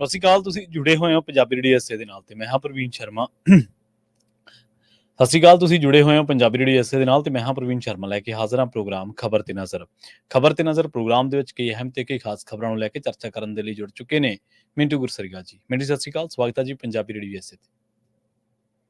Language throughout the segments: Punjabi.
ਸਤਿ ਸ਼੍ਰੀ ਅਕਾਲ, ਤੁਸੀਂ ਜੁੜੇ ਹੋਏ ਹੋ ਪੰਜਾਬੀ ਰੇਡੀਓ ਐਸਏ ਦੇ ਨਾਲ ਤੇ ਮੈਂ ਹਾਂ ਪ੍ਰਵੀਨ ਸ਼ਰਮਾ। ਸਤਿ ਸ਼੍ਰੀ ਅਕਾਲ, ਤੁਸੀਂ ਜੁੜੇ ਹੋਏ ਹੋ ਪੰਜਾਬੀ ਰੇਡੀਓ ਐਸਏ ਦੇ ਨਾਲ ਤੇ ਮੈਂ ਹਾਂ ਪ੍ਰਵੀਨ ਸ਼ਰਮਾ ਲੈ ਕੇ ਹਾਜ਼ਰ ਹਾਂ ਪ੍ਰੋਗਰਾਮ ਖਬਰ ਤੇ ਨਜ਼ਰ। ਖਬਰ ਤੇ ਨਜ਼ਰ ਪ੍ਰੋਗਰਾਮ ਦੇ ਵਿੱਚ ਕਈ ਅਹਿਮ ਤੇ ਕਈ ਖਾਸ ਖਬਰਾਂ ਨੂੰ ਲੈ ਕੇ ਚਰਚਾ ਕਰਨ ਦੇ ਲਈ ਜੁੜ ਚੁੱਕੇ ਨੇ ਮਿੰਟੂ ਗੁਰਸਰੀਗਾ ਜੀ। ਮਿੰਟੂ ਸਤਿ ਸ਼੍ਰੀ ਅਕਾਲ, ਸਵਾਗਤ ਹੈ ਜੀ ਪੰਜਾਬੀ ਰੇਡੀਓ ਐਸਏ ਤੇ।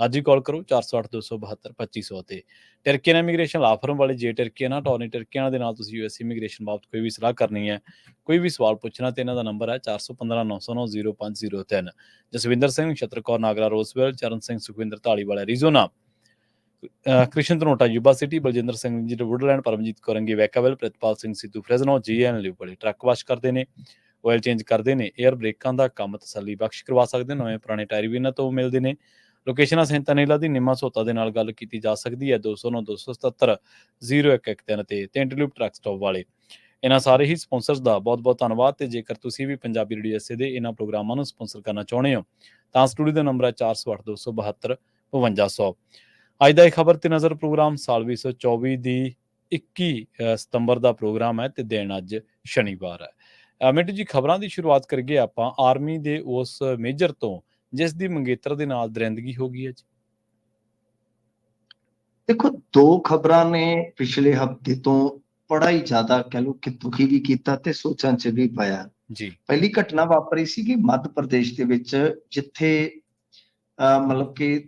ਅੱਜ ਹੀ ਕਾਲ ਕਰੋ 408 272 2500 ਤੇ ਟਰਕੀਅਨ ਇਮੀਗ੍ਰੇਸ਼ਨ ਲਾ ਫਰਮ ਵਾਲੇ ਜੇ ਟਰਕੀਅਨ ਆ ਟੌਰਨੀ ਟਰਕੀਅਨ ਦੇ ਨਾਲ ਤੁਸੀਂ ਯੂਐਸ ਇਮੀਗ੍ਰੇਸ਼ਨ ਬਾਬਤ ਕੋਈ ਵੀ ਸਲਾਹ ਕਰਨੀ ਹੈ, ਕੋਈ ਵੀ ਸਵਾਲ ਪੁੱਛਣਾ ਤੇ ਇਹਨਾਂ ਦਾ ਨੰਬਰ ਹੈ 4159090503 Jaswinder Singh Chhatarkaur Nagra, Roswell, Charan Singh, Sukhwinder Dhaliwala Arizona Krishan Dhanota, Yuba City, Baljinder Singh, ji Woodland Paramjit Korangi Vacaville, Pritpal Singh, Sidhu Fresno GN ਲਿਵਪੜੀ truck wash ਕਰਦੇ ਨੇ ਆਇਲ ਚੇਂਜ ਕਰਦੇ ਨੇ 에ਅਰ ਬ੍ਰੇਕਾਂ ਦਾ ਕੰਮ ਤਸੱਲੀ ਬਖਸ਼ ਕਰਵਾ ਸਕਦੇ ਨੇ, ਨਵੇਂ ਪੁਰਾਣੇ ਟਾਇਰ ਵੀ ਇਹਨਾਂ ਤੋਂ ਮਿਲਦੇ ਨੇ। ਲੋਕੇਸ਼ਨਾਂ ਸੈਂਟਾਨੀਲਾ ਦੀ ਨਿੰਮਾ ਸੋਤਾ ਦੇ ਨਾਲ ਗੱਲ ਕੀਤੀ ਜਾ ਸਕਦੀ ਹੈ 209 277 0113 ਤੇ ਤੇ ਇੰਟਰਲੂਪ ਟਰੱਕ ਸਟਾਪ ਵਾਲੇ। ਇਹਨਾਂ ਸਾਰੇ ਹੀ ਸਪਾਂਸਰਸ ਦਾ ਬਹੁਤ-ਬਹੁਤ ਧੰਨਵਾਦ ਤੇ ਜੇਕਰ ਤੁਸੀਂ ਵੀ ਪੰਜਾਬੀ ਰੇਡੀਓ ਐਸਏ ਦੇ ਇਹਨਾਂ ਪ੍ਰੋਗਰਾਮਾਂ ਨੂੰ ਸਪਾਂਸਰ ਕਰਨਾ ਚਾਹੁੰਦੇ ਹੋ ਤਾਂ ਸਟੂਡੀਓ ਦਾ ਨੰਬਰ ਹੈ 408 272 5200 ਅੱਜ ਦਾ ਇਹ ਖਬਰ ਤੇ ਨਜ਼ਰ ਪ੍ਰੋਗਰਾਮ ਸਾਲ 2024 ਦੀ 21 ਸਤੰਬਰ ਦਾ ਪ੍ਰੋਗਰਾਮ ਹੈ ਤੇ ਦਿਨ ਅੱਜ ਸ਼ਨੀਵਾਰ ਹੈ। ਅ, ਮਿੰਟੂ ਜੀ ਖਬਰਾਂ ਦੀ ਸ਼ੁਰੂਆਤ ਕਰੀਏ ਆਪਾਂ। ਆਰਮੀ ਦੇ ਉਸ ਮੇਜਰ ਤੋਂ ਜਿਸ ਦੀ ਮੰਗੇਤਰ ਦੇ ਨਾਲ ਦਰਿੰਦਗੀ ਹੋ ਗਈ ਹੈ ਜੀ ਦੇਖੋ ਦੋ ਖਬਰਾਂ ਨੇ ਪਿਛਲੇ ਹਫ਼ਤੇ ਤੋਂ ਬੜਾ ਹੀ ਜ਼ਿਆਦਾ ਕਹਿ ਲਓ ਕਿ ਦੁਖੀ ਵੀ ਕੀਤਾ ਤੇ ਸੋਚਾਂ 'ਚ ਵੀ ਪਾਇਆ ਜੀ ਪਹਿਲੀ ਘਟਨਾ ਵਾਪਰੀ ਸੀ ਕਿ ਮੱਧ ਪ੍ਰਦੇਸ਼ ਦੇ ਵਿੱਚ ਜਿੱਥੇ ਮਤਲਬ ਕਿ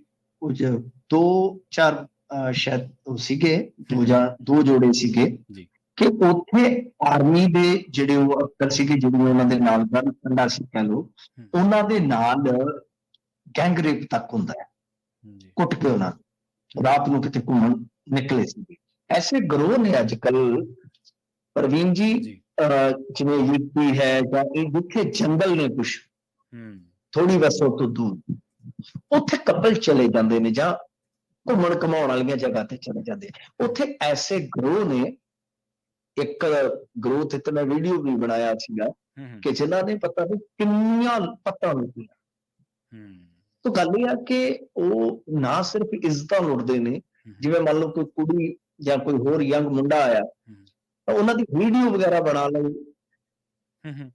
ਕੁਝ ਦੋ ਚਾਰ ਸ਼ਾਇਦ ਉਹ ਸੀਗੇ ਦੋ ਜਾਂ ਦੋ ਜੋੜੇ ਸੀਗੇ ਜੀ। ਕਿ ਉੱਥੇ ਆਰਮੀ ਦੇ ਜਿਹੜੇ ਉਹ ਅਫਸਰ ਸੀਗੇ ਜਿਹੜੇ ਉਹਨਾਂ ਦੇ ਨਾਲ ਗਨ ਕੰਡਾ ਸੀ ਕਹਿ ਹਮ। ਉਹਨਾਂ ਦੇ ਨਾਲ ਗੈਂਗ ਰੇਪ ਤੱਕ ਹੁੰਦਾ ਹੈ। ਕੁੱਟ ਕੇ ਉਹਨਾਂ ਨੂੰ। ਰਾਤ ਨੂੰ ਕਿਤੇ ਘੁੰਮਣ ਨਿਕਲੇ ਸੀ ਐਸੇ ਗਰੋਹ ਨੇ ਅੱਜ ਕੱਲ ਪ੍ਰਵੀਨ ਜੀ ਜਿਵੇਂ ਯੂਪੀ ਹੈ ਜਾਂ ਇਹ ਜਿੱਥੇ ਜੰਗਲ ਨੇ ਹੂੰ। ਥੋੜੀ ਵਸੋਂ ਤੋਂ ਦੂਰ। ਉੱਥੇ ਕਪਲ ਚਲੇ ਜਾਂਦੇ ਨੇ ਜਾਂ ਘੁੰਮਣ ਕਮਾਉਣ ਵਾਲੀਆਂ ਜਗ੍ਹਾ ਤੇ ਚਲੇ ਜਾਂਦੇ। ਉੱਥੇ ਐਸੇ ਗਰੋਹ ਨੇ ਇੱਕ ਗਰੋਹ ਤੇ ਮੈਂ ਵੀਡੀਓ ਵੀ ਬਣਾਇਆ ਸੀਗਾ ਕਿ ਜਿਨ੍ਹਾਂ ਨੇ ਪਤਾ ਨਹੀਂ ਕਿੰਨੀਆਂ ਪਤਾ ਨਹੀਂ ਹੂੰ। ਤਾਂ ਗੱਲ ਇਹ ਆ ਕਿ ਉਹ ਨਾ ਸਿਰਫ ਇੱਜ਼ਤਾਂ ਲੁੱਟਦੇ ਨੇ ਜਿਵੇਂ ਮੰਨ ਲਓ ਕੋਈ ਕੁੜੀ ਜਾਂ ਕੋਈ ਹੋਰ ਯੰਗ ਮੁੰਡਾ ਆਇਆ ਤਾਂ ਉਹਨਾਂ ਦੀ ਵੀਡੀਓ ਵਗੈਰਾ ਬਣਾ ਲਈ ਹੂੰ ਹੂੰ।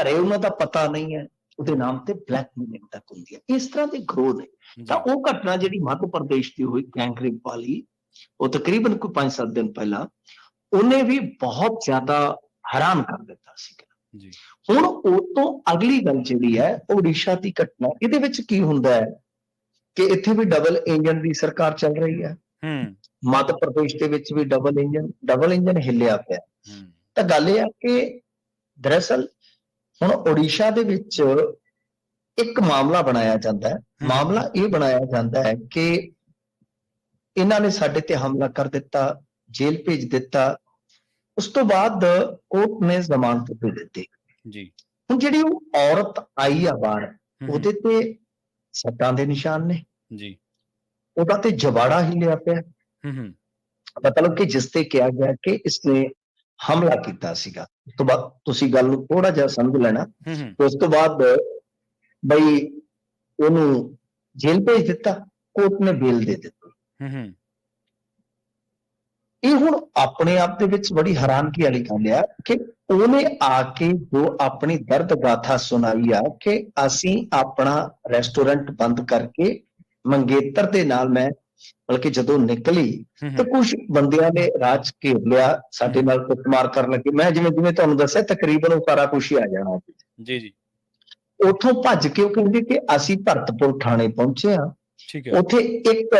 ਘਰੇ ਉਹਨਾਂ ਦਾ ਪਤਾ ਨਹੀਂ ਹੈ ਉਹਦੇ ਨਾਮ ਤੇ ਬਲੈਕਮੇਲਿੰਗ ਤੱਕ ਹੁੰਦੀ ਹੈ। ਇਸ ਤਰ੍ਹਾਂ ਦੇ ਗਰੋਹ ਨੇ। ਤਾਂ ਉਹ ਘਟਨਾ ਜਿਹੜੀ ਮੱਧ ਪ੍ਰਦੇਸ਼ ਦੀ ਹੋਈ ਗੈਂਗਰੇਪ ਵਾਲੀ ਉਹ ਤਕਰੀਬਨ ਕੋਈ 5-7 ਦਿਨ ਪਹਿਲਾਂ ਉਹਨੇ ਵੀ ਬਹੁਤ ਜ਼ਿਆਦਾ ਹੈਰਾਨ ਕਰ ਦਿੱਤਾ ਸੀ ਜੀ। ਹੁਣ ਉਹ ਤੋਂ ਅਗਲੀ ਗੱਲ ਜਿਹੜੀ ਹੈ ਉਹ ਓਡੀਸ਼ਾ ਦੀ ਘਟਨਾ ਇਹਦੇ ਵਿੱਚ ਕੀ ਹੁੰਦਾ ਹੈ ਕਿ ਇੱਥੇ ਵੀ ਡਬਲ ਇੰਜਨ ਦੀ ਸਰਕਾਰ ਚੱਲ ਰਹੀ ਹੈ। ਹੂੰ। ਮੱਧ ਪ੍ਰਦੇਸ਼ ਦੇ ਵਿੱਚ ਵੀ ਡਬਲ ਇੰਜਨ ਡਬਲ ਇੰਜਨ ਹਿੱਲਿਆ ਪਿਆ। ਤਾਂ ਗੱਲ ਇਹ ਆ ਕਿ ਦਰਅਸਲ ਹੁਣ ਓਡੀਸ਼ਾ ਦੇ ਵਿੱਚ ਇੱਕ ਮਾਮਲਾ ਬਣਾਇਆ ਜਾਂਦਾ ਹੈ। ਮਾਮਲਾ ਇਹ ਬਣਾਇਆ ਜਾਂਦਾ ਹੈ ਕਿ ਇਹਨਾਂ ਨੇ ਸਾਡੇ ਤੇ ਹਮਲਾ ਕਰ ਦਿੱਤਾ ਜੇਲ੍ਹ ਭੇਜ ਦਿੱਤਾ ਉਸ ਤੋਂ ਬਾਅਦ ਕੋਰਟ ਨੇ ਜ਼ਮਾਨਤ ਦੇ ਦਿੱਤੀ। ਜੀ। ਹੁਣ ਜਿਹੜੀ ਉਹ ਔਰਤ ਆਈ ਆ ਬਾਹਰ ਉਹਦੇ ਤੇ ਸੱਟਾਂ ਦੇ ਨਿਸ਼ਾਨ ਨੇ। ਜੀ। ਉਹਦਾ ਤੇ ਜਵਾੜਾ ਹੀ ਲਿਆ ਪਿਆ। ਹੂੰ ਹੂੰ। ਮਤਲਬ ਕਿ ਜਿਸ ਤੇ ਕਿਹਾ ਗਿਆ ਕਿ ਇਸਨੇ ਹਮਲਾ ਕੀਤਾ ਸੀਗਾ। ਉਸ ਤੋਂ ਬਾਅਦ ਤੁਸੀਂ ਗੱਲ ਨੂੰ ਥੋੜਾ ਜਿਹਾ ਸਮਝ ਲੈਣਾ। ਉਸ ਤੋਂ ਬਾਅਦ ਬਈ ਉਹਨੂੰ ਜੇਲ੍ਹ ਭੇਜ ਦਿੱਤਾ ਕੋਰਟ ਨੇ ਬੇਲ ਦੇ ਦਿੱਤੀ। ਹੂੰ ਹੂੰ। ਇਹ ਹੁਣ ਆਪਣੇ ਆਪ ਦੇ ਵਿੱਚ ਬੜੀ ਹੈਰਾਨਗੀ ਵਾਲੀ ਗੱਲ ਆ ਕਿ ਉਹਨੇ ਆ ਕੇ ਜੋ ਆਪਣੀ ਦਰਦ ਗਾਥਾ ਸੁਣਾਈ ਆ ਕਿ ਅਸੀਂ ਆਪਣਾ ਰੈਸਟੋਰੈਂਟ ਬੰਦ ਕਰਕੇ ਮੰਗੇਤਰ ਦੇ ਨਾਲ ਮੈਂ ਬਲਕਿ ਜਦੋਂ ਨਿਕਲੀ ਤੇ ਕੁਝ ਬੰਦਿਆਂ ਨੇ ਰਾਜ ਘੇਰ ਲਿਆ ਸਾਡੇ ਨਾਲ ਕੁੱਟਮਾਰ ਕਰਨ ਲੱਗੇ। ਮੈਂ ਜਿਵੇਂ ਜਿਵੇਂ ਤੁਹਾਨੂੰ ਦੱਸਿਆ ਤਕਰੀਬਨ ਉਹ ਸਾਰਾ ਕੁਝ ਹੀ ਆ ਜਾਣਾ। ਜੀ ਜੀ। ਉੱਥੋਂ ਭੱਜ ਕੇ ਉਹ ਕਹਿੰਦੇ ਕਿ ਅਸੀਂ ਭਰਤਪੁਰ ਥਾਣੇ ਪਹੁੰਚੇ ਆ ਠੀਕ ਹੈ। ਉੱਥੇ ਇੱਕ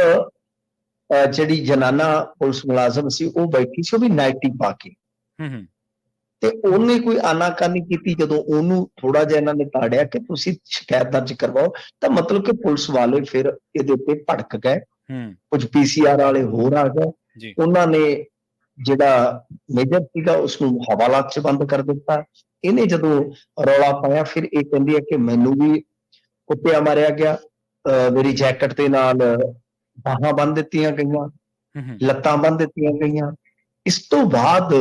ਜਿਹੜੀ ਜਨਾਨਾ ਪੁਲਿਸ ਮੁਲਾਜ਼ਮ ਸੀ ਉਹ ਬੈਠੀ ਸੀ ਉਹ ਵੀ ਨਾਈਟੀ ਪਾ ਕੇ। ਹੂੰ ਹੂੰ। ਤੇ ਉਹਨੇ ਕੋਈ ਆਨਾਕਾਨੀ ਕੀਤੀ ਜਦੋਂ ਉਹਨੂੰ ਥੋੜਾ ਜਿਹਾ ਇਹਨਾਂ ਨੇ ਤਾੜਿਆ ਕਿ ਤੁਸੀਂ ਸ਼ਿਕਾਇਤ ਦਰਜ ਕਰਵਾਓ ਤਾਂ ਮਤਲਬ ਕਿ ਪੁਲਿਸ ਵਾਲੇ ਫਿਰ ਇਹਦੇ ਉੱਤੇ ਭੜਕ ਗਏ। ਹੂੰ। ਕੁਝ ਪੀਸੀਆਰ ਵਾਲੇ ਹੋਰ ਆ ਗਏ। ਉਹਨਾਂ ਨੇ ਜਿਹੜਾ ਮੇਜਰ ਸੀਗਾ ਉਸ ਨੂੰ ਹਵਾਲਾਤ 'ਚ ਬੰਦ ਕਰ ਦਿੱਤਾ। ਇਹਨੇ ਜਦੋਂ ਰੌਲਾ ਪਾਇਆ ਫਿਰ ਇਹ ਕਹਿੰਦੀ ਹੈ ਕਿ ਮੈਨੂੰ ਵੀ ਕੁੱਤਿਆ ਮਾਰਿਆ ਗਿਆ। ਮੇਰੀ ਜੈਕਟ ਦੇ ਨਾਲ ਬਾਹਾਂ ਬੰਨ ਦਿੱਤੀਆਂ ਗਈਆਂ ਲੱਤਾਂ ਬੰਨ ਦਿੱਤੀਆਂ ਗਈਆਂ। ਇਸ ਤੋਂ ਬਾਅਦ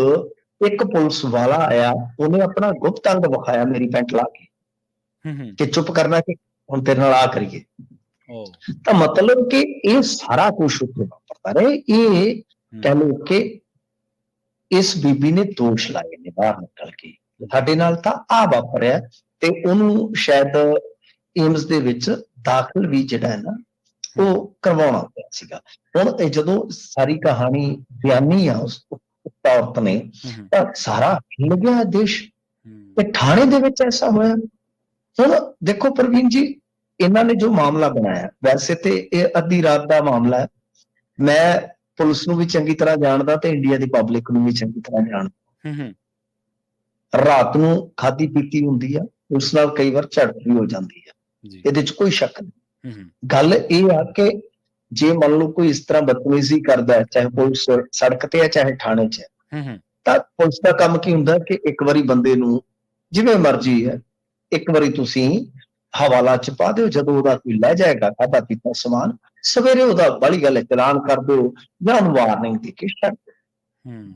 ਇੱਕ ਪੁਲਿਸ ਵਾਲਾ ਆਇਆ ਉਹਨੇ ਆਪਣਾ ਗੁਪਤ ਅੰਗ ਵਿਖਾਇਆ ਮੇਰੀ ਪੈਂਟ ਲਾ ਕੇ। ਕਿ ਚੁੱਪ ਕਰਨਾ ਕਿ ਹੁਣ ਤੇਰੇ ਨਾਲ ਆ ਕਰੀਏ। ਤਾਂ ਮਤਲਬ ਕਿ ਇਹ ਸਾਰਾ ਕੁਝ ਉੱਤੇ ਵਾਪਰਦਾ ਰਹੇ। ਇਹ ਕਹਿ ਲਓ ਕਿ ਇਸ ਬੀਬੀ ਨੇ ਦੋਸ਼ ਲਾਏ ਨੇ ਬਾਹਰ ਨਿਕਲ ਕੇ। ਸਾਡੇ ਨਾਲ ਤਾਂ ਆ ਵਾਪਰਿਆ ਤੇ ਉਹਨੂੰ ਸ਼ਾਇਦ ਏਮਸ ਦੇ ਵਿੱਚ ਦਾਖਲ ਵੀ ਜਿਹੜਾ ਹੈ ਨਾ ਉਹ ਕਰਵਾਉਣਾ ਪਿਆ ਸੀਗਾ। ਹੁਣ ਇਹ ਜਦੋਂ ਸਾਰੀ ਕਹਾਣੀ ਬਿਆਨੀ ਆ ਉਸ ਔਰਤ ਨੇ ਤਾਂ ਸਾਰਾ ਹਿੱਲ ਗਿਆ ਦੇਸ਼। ਤੇ ਥਾਣੇ ਦੇ ਵਿੱਚ ਐਸਾ ਹੋਇਆ। ਹੁਣ ਦੇਖੋ ਪ੍ਰਵੀਨ ਜੀ ਇਹਨਾਂ ਨੇ ਜੋ ਮਾਮਲਾ ਬਣਾਇਆ ਵੈਸੇ ਤੇ ਇਹ ਅੱਧੀ ਰਾਤ ਦਾ ਮਾਮਲਾ ਹੈ। ਮੈਂ ਪੁਲਿਸ ਨੂੰ ਵੀ ਚੰਗੀ ਤਰ੍ਹਾਂ ਜਾਣਦਾ ਤੇ ਇੰਡੀਆ ਦੀ ਪਬਲਿਕ ਨੂੰ ਵੀ ਚੰਗੀ ਤਰ੍ਹਾਂ ਜਾਣਦਾ। ਹੂੰ ਹੂੰ। ਰਾਤ ਨੂੰ ਖਾਦੀ ਪੀਤੀ ਹੁੰਦੀ ਆ ਉਸ ਨਾਲ ਕਈ ਵਾਰ ਝੜਪ ਵੀ ਹੋ ਜਾਂਦੀ ਆ। ਇਹਦੇ 'ਚ ਕੋਈ ਸ਼ੱਕ ਨਹੀਂ। ਗੱਲ ਇਹ ਆ ਕਿ ਜੇ ਮੰਨ ਲਓ ਕੋਈ ਇਸ ਤਰ੍ਹਾਂ ਬਦਤਮੀਜ਼ੀ ਕਰਦਾ ਹੈ ਚਾਹੇ ਪੁਲਿਸ ਸੜਕ ਤੇ ਹੈ ਚਾਹੇ ਥਾਣੇ 'ਚ ਹੈ ਤਾਂ ਪੁਲਿਸ ਦਾ ਕੰਮ ਕੀ ਹੁੰਦਾ ਕਿ ਇੱਕ ਵਾਰੀ ਬੰਦੇ ਨੂੰ ਜਿਵੇਂ ਮਰਜ਼ੀ ਹੈ ਇੱਕ ਵਾਰੀ ਤੁਸੀਂ ਹਵਾਲਾ ਚ ਪਾ ਦਿਓ ਜਦੋਂ ਉਹਦਾ ਕੋਈ ਲੈ ਜਾਏਗਾ ਖਾਧਾ ਪੀਤਾ ਸਮਾਨ ਸਵੇਰੇ ਉਹਦਾ ਬੜੀ ਗੱਲ ਹੈ ਚਲਾਨ ਕਰ ਦਿਓ ਜਾਂ ਉਹਨੂੰ ਵਾਰਨਿੰਗ ਦੇ ਕੇ ਛੱਡ ਦਿਓ। ਹੂੰ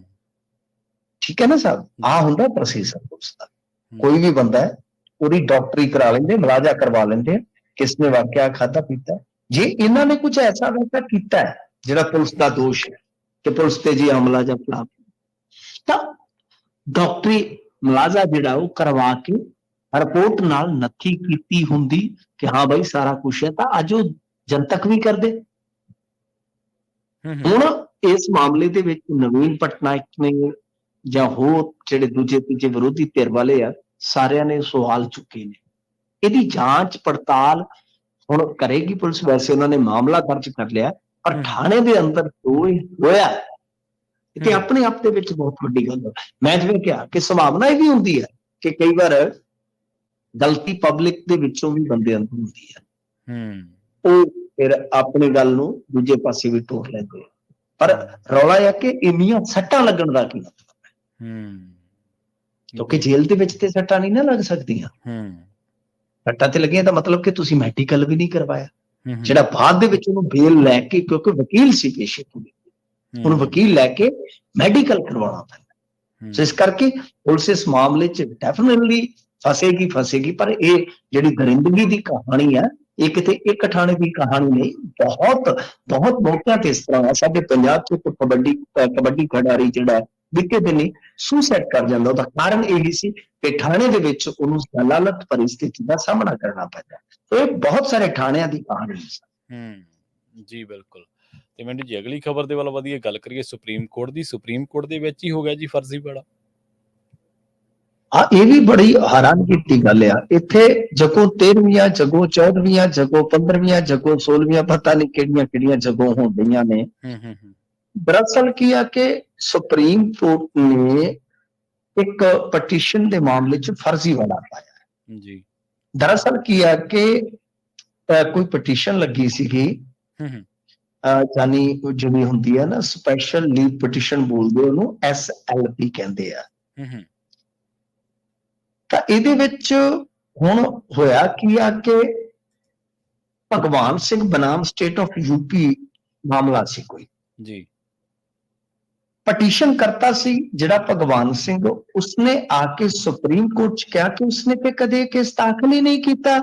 ਠੀਕ ਹੈ ਨਾ ਸਾਹਿਬ? ਆ ਹੁੰਦਾ ਪ੍ਰੋਸੀਜਰ ਪੁਲਿਸ ਦਾ। ਕੋਈ ਵੀ ਬੰਦਾ ਹੈ ਉਹਦੀ ਡਾਕਟਰੀ ਕਰਾ ਲੈਂਦੇ ਮਲਾਜਾ ਕਰਵਾ ਲੈਂਦੇ ਨੇ ਵਾਕਿਆ ਖਾਧਾ ਪੀਤਾ? ਜੇ ਇਹਨਾਂ ਨੇ ਕੁਝ ਐਸਾ ਵੈਸਾ ਕੀਤਾ ਹੈ ਜਿਹੜਾ ਪੁਲਿਸ ਦਾ ਦੋਸ਼ ਹੈ ਕਿ ਪੁਲਿਸ ਤੇ ਜੀ ਹਮਲਾ ਜਾਂ ਫਲਾਪ ਤਾਂ ਡਾਕਟਰੀ ਮਲਾਜਾ ਜਿਹੜਾ ਉਹ ਕਰਵਾ ਕੇ ਰਿਪੋਰਟ ਨਾਲ ਨੱਥੀ ਕੀਤੀ ਹੁੰਦੀ ਕਿ ਹਾਂ ਭਾਈ ਸਾਰਾ ਕੁਝ ਹੈ ਤਾਂ ਅੱਜ ਉਹ ਜਨਤਕ ਵੀ ਕਰਦੇ। ਹੁਣ ਇਸ ਮਾਮਲੇ ਦੇ ਵਿੱਚ ਨਵੀਨ ਪਟਨਾਇਕ ਨੇ ਜਾਂ ਹੋਰ ਜਿਹੜੇ ਦੂਜੇ ਤੀਜੇ ਵਿਰੋਧੀ ਧਿਰ ਵਾਲੇ ਆ ਸਾਰਿਆਂ ਨੇ ਸਵਾਲ ਚੁੱਕੇ ਨੇ। ਇਹਦੀ ਜਾਂਚ ਪੜਤਾਲ ਹੁਣ ਕਰੇਗੀ ਪੁਲਿਸ ਵੈਸੇ ਉਹਨਾਂ ਨੇ ਮਾਮਲਾ ਦਰਜ ਕਰ ਲਿਆ ਪਰ। ਥਾਣੇ ਦੇ ਅੰਦਰ ਜੋ ਹੋਇਆ ਤੇ। ਆਪਣੇ ਆਪ ਦੇ ਵਿੱਚ ਬਹੁਤ ਵੱਡੀ ਗੱਲ ਹੈ। ਮੈਂ ਜਿਵੇਂ ਕਿਹਾ ਕਿ ਸੰਭਾਵਨਾ ਇਹ ਵੀ ਹੁੰਦੀ ਹੈ ਕਿ ਕਈ ਵਾਰ ਗਲਤੀ ਪਬਲਿਕ ਦੇ ਵਿੱਚੋਂ ਵੀ ਬੰਦੇ ਅੰਦਰ ਹੁੰਦੀ ਹੈ। ਹੂੰ। ਉਹ ਫਿਰ ਆਪਣੀ ਗੱਲ ਨੂੰ ਦੂਜੇ ਪਾਸੇ ਵੀ ਟੋਕ ਲੈਂਦੇ। ਪਰ ਰੌਲਾ ਇਹ ਹੈ ਕਿ ਇੰਨੀਆਂ ਸੱਟਾਂ ਲੱਗਣ ਦਾ ਕੀ ਮਤਲਬ ਹੂੰ। ਕਿਉਂਕਿ ਜੇਲ੍ਹ ਦੇ ਵਿੱਚ ਤੇ ਸੱਟਾਂ ਨਹੀਂ ਨਾ ਲੱਗ ਸਕਦੀਆਂ। ਹੂੰ। ਸੱਟਾਂ ਤੇ ਲੱਗੀਆਂ ਤਾਂ ਮਤਲਬ ਕਿ ਤੁਸੀਂ ਮੈਡੀਕਲ ਵੀ ਨਹੀਂ ਕਰਵਾਇਆ। ਜਿਹੜਾ ਬਾਅਦ ਦੇ ਵਿੱਚ ਉਹਨੂੰ ਬੇਲ ਲੈ ਕੇ ਕਿਉਂਕਿ ਵਕੀਲ ਸੀ ਪੇਸ਼ੇ ਤੋਂ ਉਹਨੂੰ ਵਕੀਲ ਲੈ ਕੇ ਮੈਡੀਕਲ ਕਰਵਾਉਣਾ ਪੈਂਦਾ। ਸੋ ਇਸ ਕਰਕੇ ਪੁਲਿਸ ਇਸ ਮਾਮਲੇ 'ਚ ਡੈਫੀਨਿਟਲੀ ਫਸੇਗੀ ਫਸੇਗੀ ਪਰ ਇਹ ਜਿਹੜੀ ਦਰਿੰਦਗੀ ਦੀ ਕਹਾਣੀ ਹੈ ਇਹ ਕਿਤੇ ਇੱਕ ਠਾਣੇ ਦੀ ਕਹਾਣੀ ਨਹੀਂ ਬਹੁਤ ਬਹੁਤ ਮੌਕਿਆਂ ਤੇ ਇਸ ਤਰ੍ਹਾਂ ਸਾਡੇ ਪੰਜਾਬ 'ਚ ਇੱਕ ਕਬੱਡੀ ਕਬੱਡੀ ਖਿਡਾਰੀ ਜਿਹੜਾ ਵਿਕੇ ਦਿਨੀ ਸੁਸਾਈਡ ਕਰ ਜਾਂਦਾ। ਉਹਦਾ ਕਾਰਨ ਇਹ ਹੀ ਸੀ ਕਿ ਥਾਣੇ ਦੇ ਵਿੱਚ ਉਹਨੂੰ ਜ਼ਲਾਲਤ ਪਰਿਸਥਿਤੀ ਦਾ ਸਾਹਮਣਾ ਕਰਨਾ ਪੈਂਦਾ ਇਹ ਬਹੁਤ ਸਾਰੇ ਥਾਣਿਆਂ ਦੀ ਕਹਾਣੀ ਹੈ ਹੂੰ ਜੀ ਬਿਲਕੁਲ। ਤੇ ਮੈਨੂੰ ਜੀ ਅਗਲੀ ਖਬਰ ਦੇ ਵੱਲ ਵਧੀਆ ਗੱਲ ਕਰੀਏ ਸੁਪਰੀਮ ਕੋਰਟ ਦੀ। ਸੁਪਰੀਮ ਕੋਰਟ ਦੇ ਵਿੱਚ ਹੀ ਹੋ ਗਿਆ ਜੀ ਫਰਜ਼ੀਵਾੜਾ ਆ ਇਹ ਵੀ ਬੜੀ ਹੈਰਾਨ ਕੀਤੀ ਗੱਲ ਆ। ਇੱਥੇ ਜਗੋ 13ਵੀਆਂ ਜਗੋ 14ਵੀਆਂ ਜਗੋ 15ਵੀਆਂ ਜਗੋ 16ਵੀਆਂ ਪਤਾ ਨਹੀਂ ਕਿਹੜੀਆਂ ਕਿਹੜੀਆਂ ਜਗੋ ਹੁੰਦੀਆਂ ਨੇ। ਹੂੰ ਹੂੰ। ਦਰਅਸਲ ਕੀ ਆ ਕਿ ਸੁਪਰੀਮ ਕੋਰਟ ਨੇ ਇੱਕ ਪਟੀਸ਼ਨ ਦੇ ਮਾਮਲੇ 'ਚ ਫਰਜ਼ੀਵਾੜਾ ਪਾਇਆ। ਜੀ। ਦਰਅਸਲ ਕੀ ਆ ਕਿ ਕੋਈ ਪਟੀਸ਼ਨ ਲੱਗੀ ਸੀਗੀ। ਹੂੰ ਹੂੰ। ਉਹ ਜਿਹੜੀ ਹੁੰਦੀ ਹੈ ਨਾ ਸਪੈਸ਼ਲ ਲੀਵ ਪਟੀਸ਼ਨ ਬੋਲਦੇ ਉਹਨੂੰ ਐਸਐਲਪੀ ਕਹਿੰਦੇ ਆ। ਹੂੰ ਹੂੰ। ਤਾਂ ਇਹਦੇ ਵਿੱਚ ਹੁਣ ਹੋਇਆ ਕੀ ਆ ਕਿ ਭਗਵਾਨ ਸਿੰਘ ਬਨਾਮ ਸਟੇਟ ਆਫ ਯੂਪੀ ਮਾਮਲਾ ਸੀ ਕੋਈ। ਜੀ। ਪਟੀਸ਼ਨ ਕਰਤਾ ਸੀ ਜਿਹੜਾ ਭਗਵਾਨ ਸਿੰਘ ਉਸਨੇ ਆ ਕੇ ਸੁਪਰੀਮ ਕੋਰਟ ਚ ਕਿਹਾ ਕਿ ਉਸਨੇ ਤੇ ਕਦੇ ਕੇਸ ਦਾਖਲ ਹੀ ਨਹੀਂ ਕੀਤਾ।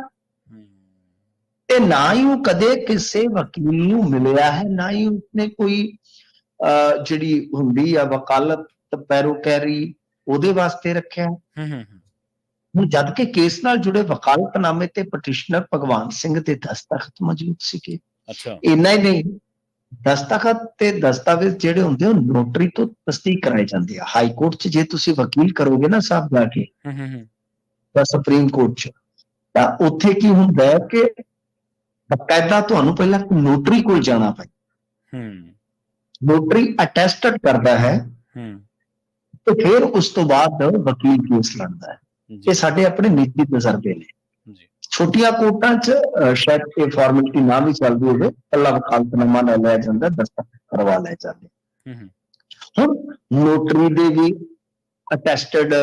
ਤੇ ਨਾ ਹੀ ਉਹ ਕਦੇ ਕਿਸੇ ਵਕੀਲ ਨੂੰ ਮਿਲਿਆ ਹੈ ਨਾ ਹੀ ਉਸਨੇ ਕੋਈ ਜਿਹੜੀ ਹੁੰਦੀ ਆ ਵਕਾਲਤ ਪੈਰੋਕੈਰੀ ਉਹਦੇ ਵਾਸਤੇ ਰੱਖਿਆ। ਹੂੰ ਹੂੰ ਹੂੰ। ਹੁਣ ਜਦ ਕਿ ਕੇਸ ਨਾਲ ਜੁੜੇ ਵਕਾਲਤਨਾਮੇ ਤੇ ਪਟੀਸ਼ਨਰ ਭਗਵਾਨ ਸਿੰਘ ਦੇ ਦਸਤਖਤ ਮੌਜੂਦ ਸੀਗੇ। ਅੱਛਾ। ਇੰਨਾ ਹੀ ਨਹੀਂ ਦਸਤਖਤ ਤੇ ਦਸਤਾਵੇਜ਼ ਜਿਹੜੇ ਹੁੰਦੇ ਉਹ ਨੋਟਰੀ ਤੋਂ ਤਸਦੀਕ ਕਰਾਏ ਜਾਂਦੇ ਆ। ਹਾਈ ਕੋਰਟ 'ਚ ਜੇ ਤੁਸੀਂ ਵਕੀਲ ਕਰੋਗੇ ਨਾ ਸਾਹਿਬ ਜਾ ਕੇ ਹੂੰ ਹੂੰ ਜਾਂ ਸੁਪਰੀਮ ਕੋਰਟ 'ਚ ਤਾਂ ਉੱਥੇ ਕੀ ਹੁੰਦਾ ਹੈ ਕਿ ਬਕਾਇਦਾ ਤੁਹਾਨੂੰ ਪਹਿਲਾਂ ਨੋਟਰੀ ਕੋਲ ਜਾਣਾ ਪੈਂਦਾ ਹੂੰ। ਨੋਟਰੀ ਅਟੈਸਟਡ ਕਰਦਾ ਹੈ ਹੂੰ। ਤੇ ਫਿਰ ਉਸ ਤੋਂ ਬਾਅਦ ਵਕੀਲ ਕੇਸ ਲੜਦਾ ਹੈ। ਇਹ ਸਾਡੇ ਆਪਣੇ ਨਿੱਜੀ ਤਜਰਬੇ ਨੇ। ਛੋਟੀਆਂ ਕੋਰਟਾਂ 'ਚ ਸ਼ਾਇਦ ਇਹ ਫਾਰਮੈਲਿਟੀ ਨਾ ਵੀ ਚੱਲਦੀ ਹੋਵੇ ਕੱਲਾ ਵਕਾਲਤਨਾਮਾ ਲੈ ਲਿਆ ਜਾਂਦਾ ਦਸਤਖਤ ਕਰਵਾ ਲਏ ਜਾਂਦੇ। ਹੁਣ ਨੋਟਰੀ ਦੇ ਵੀ ਅਟੈਸਟਡ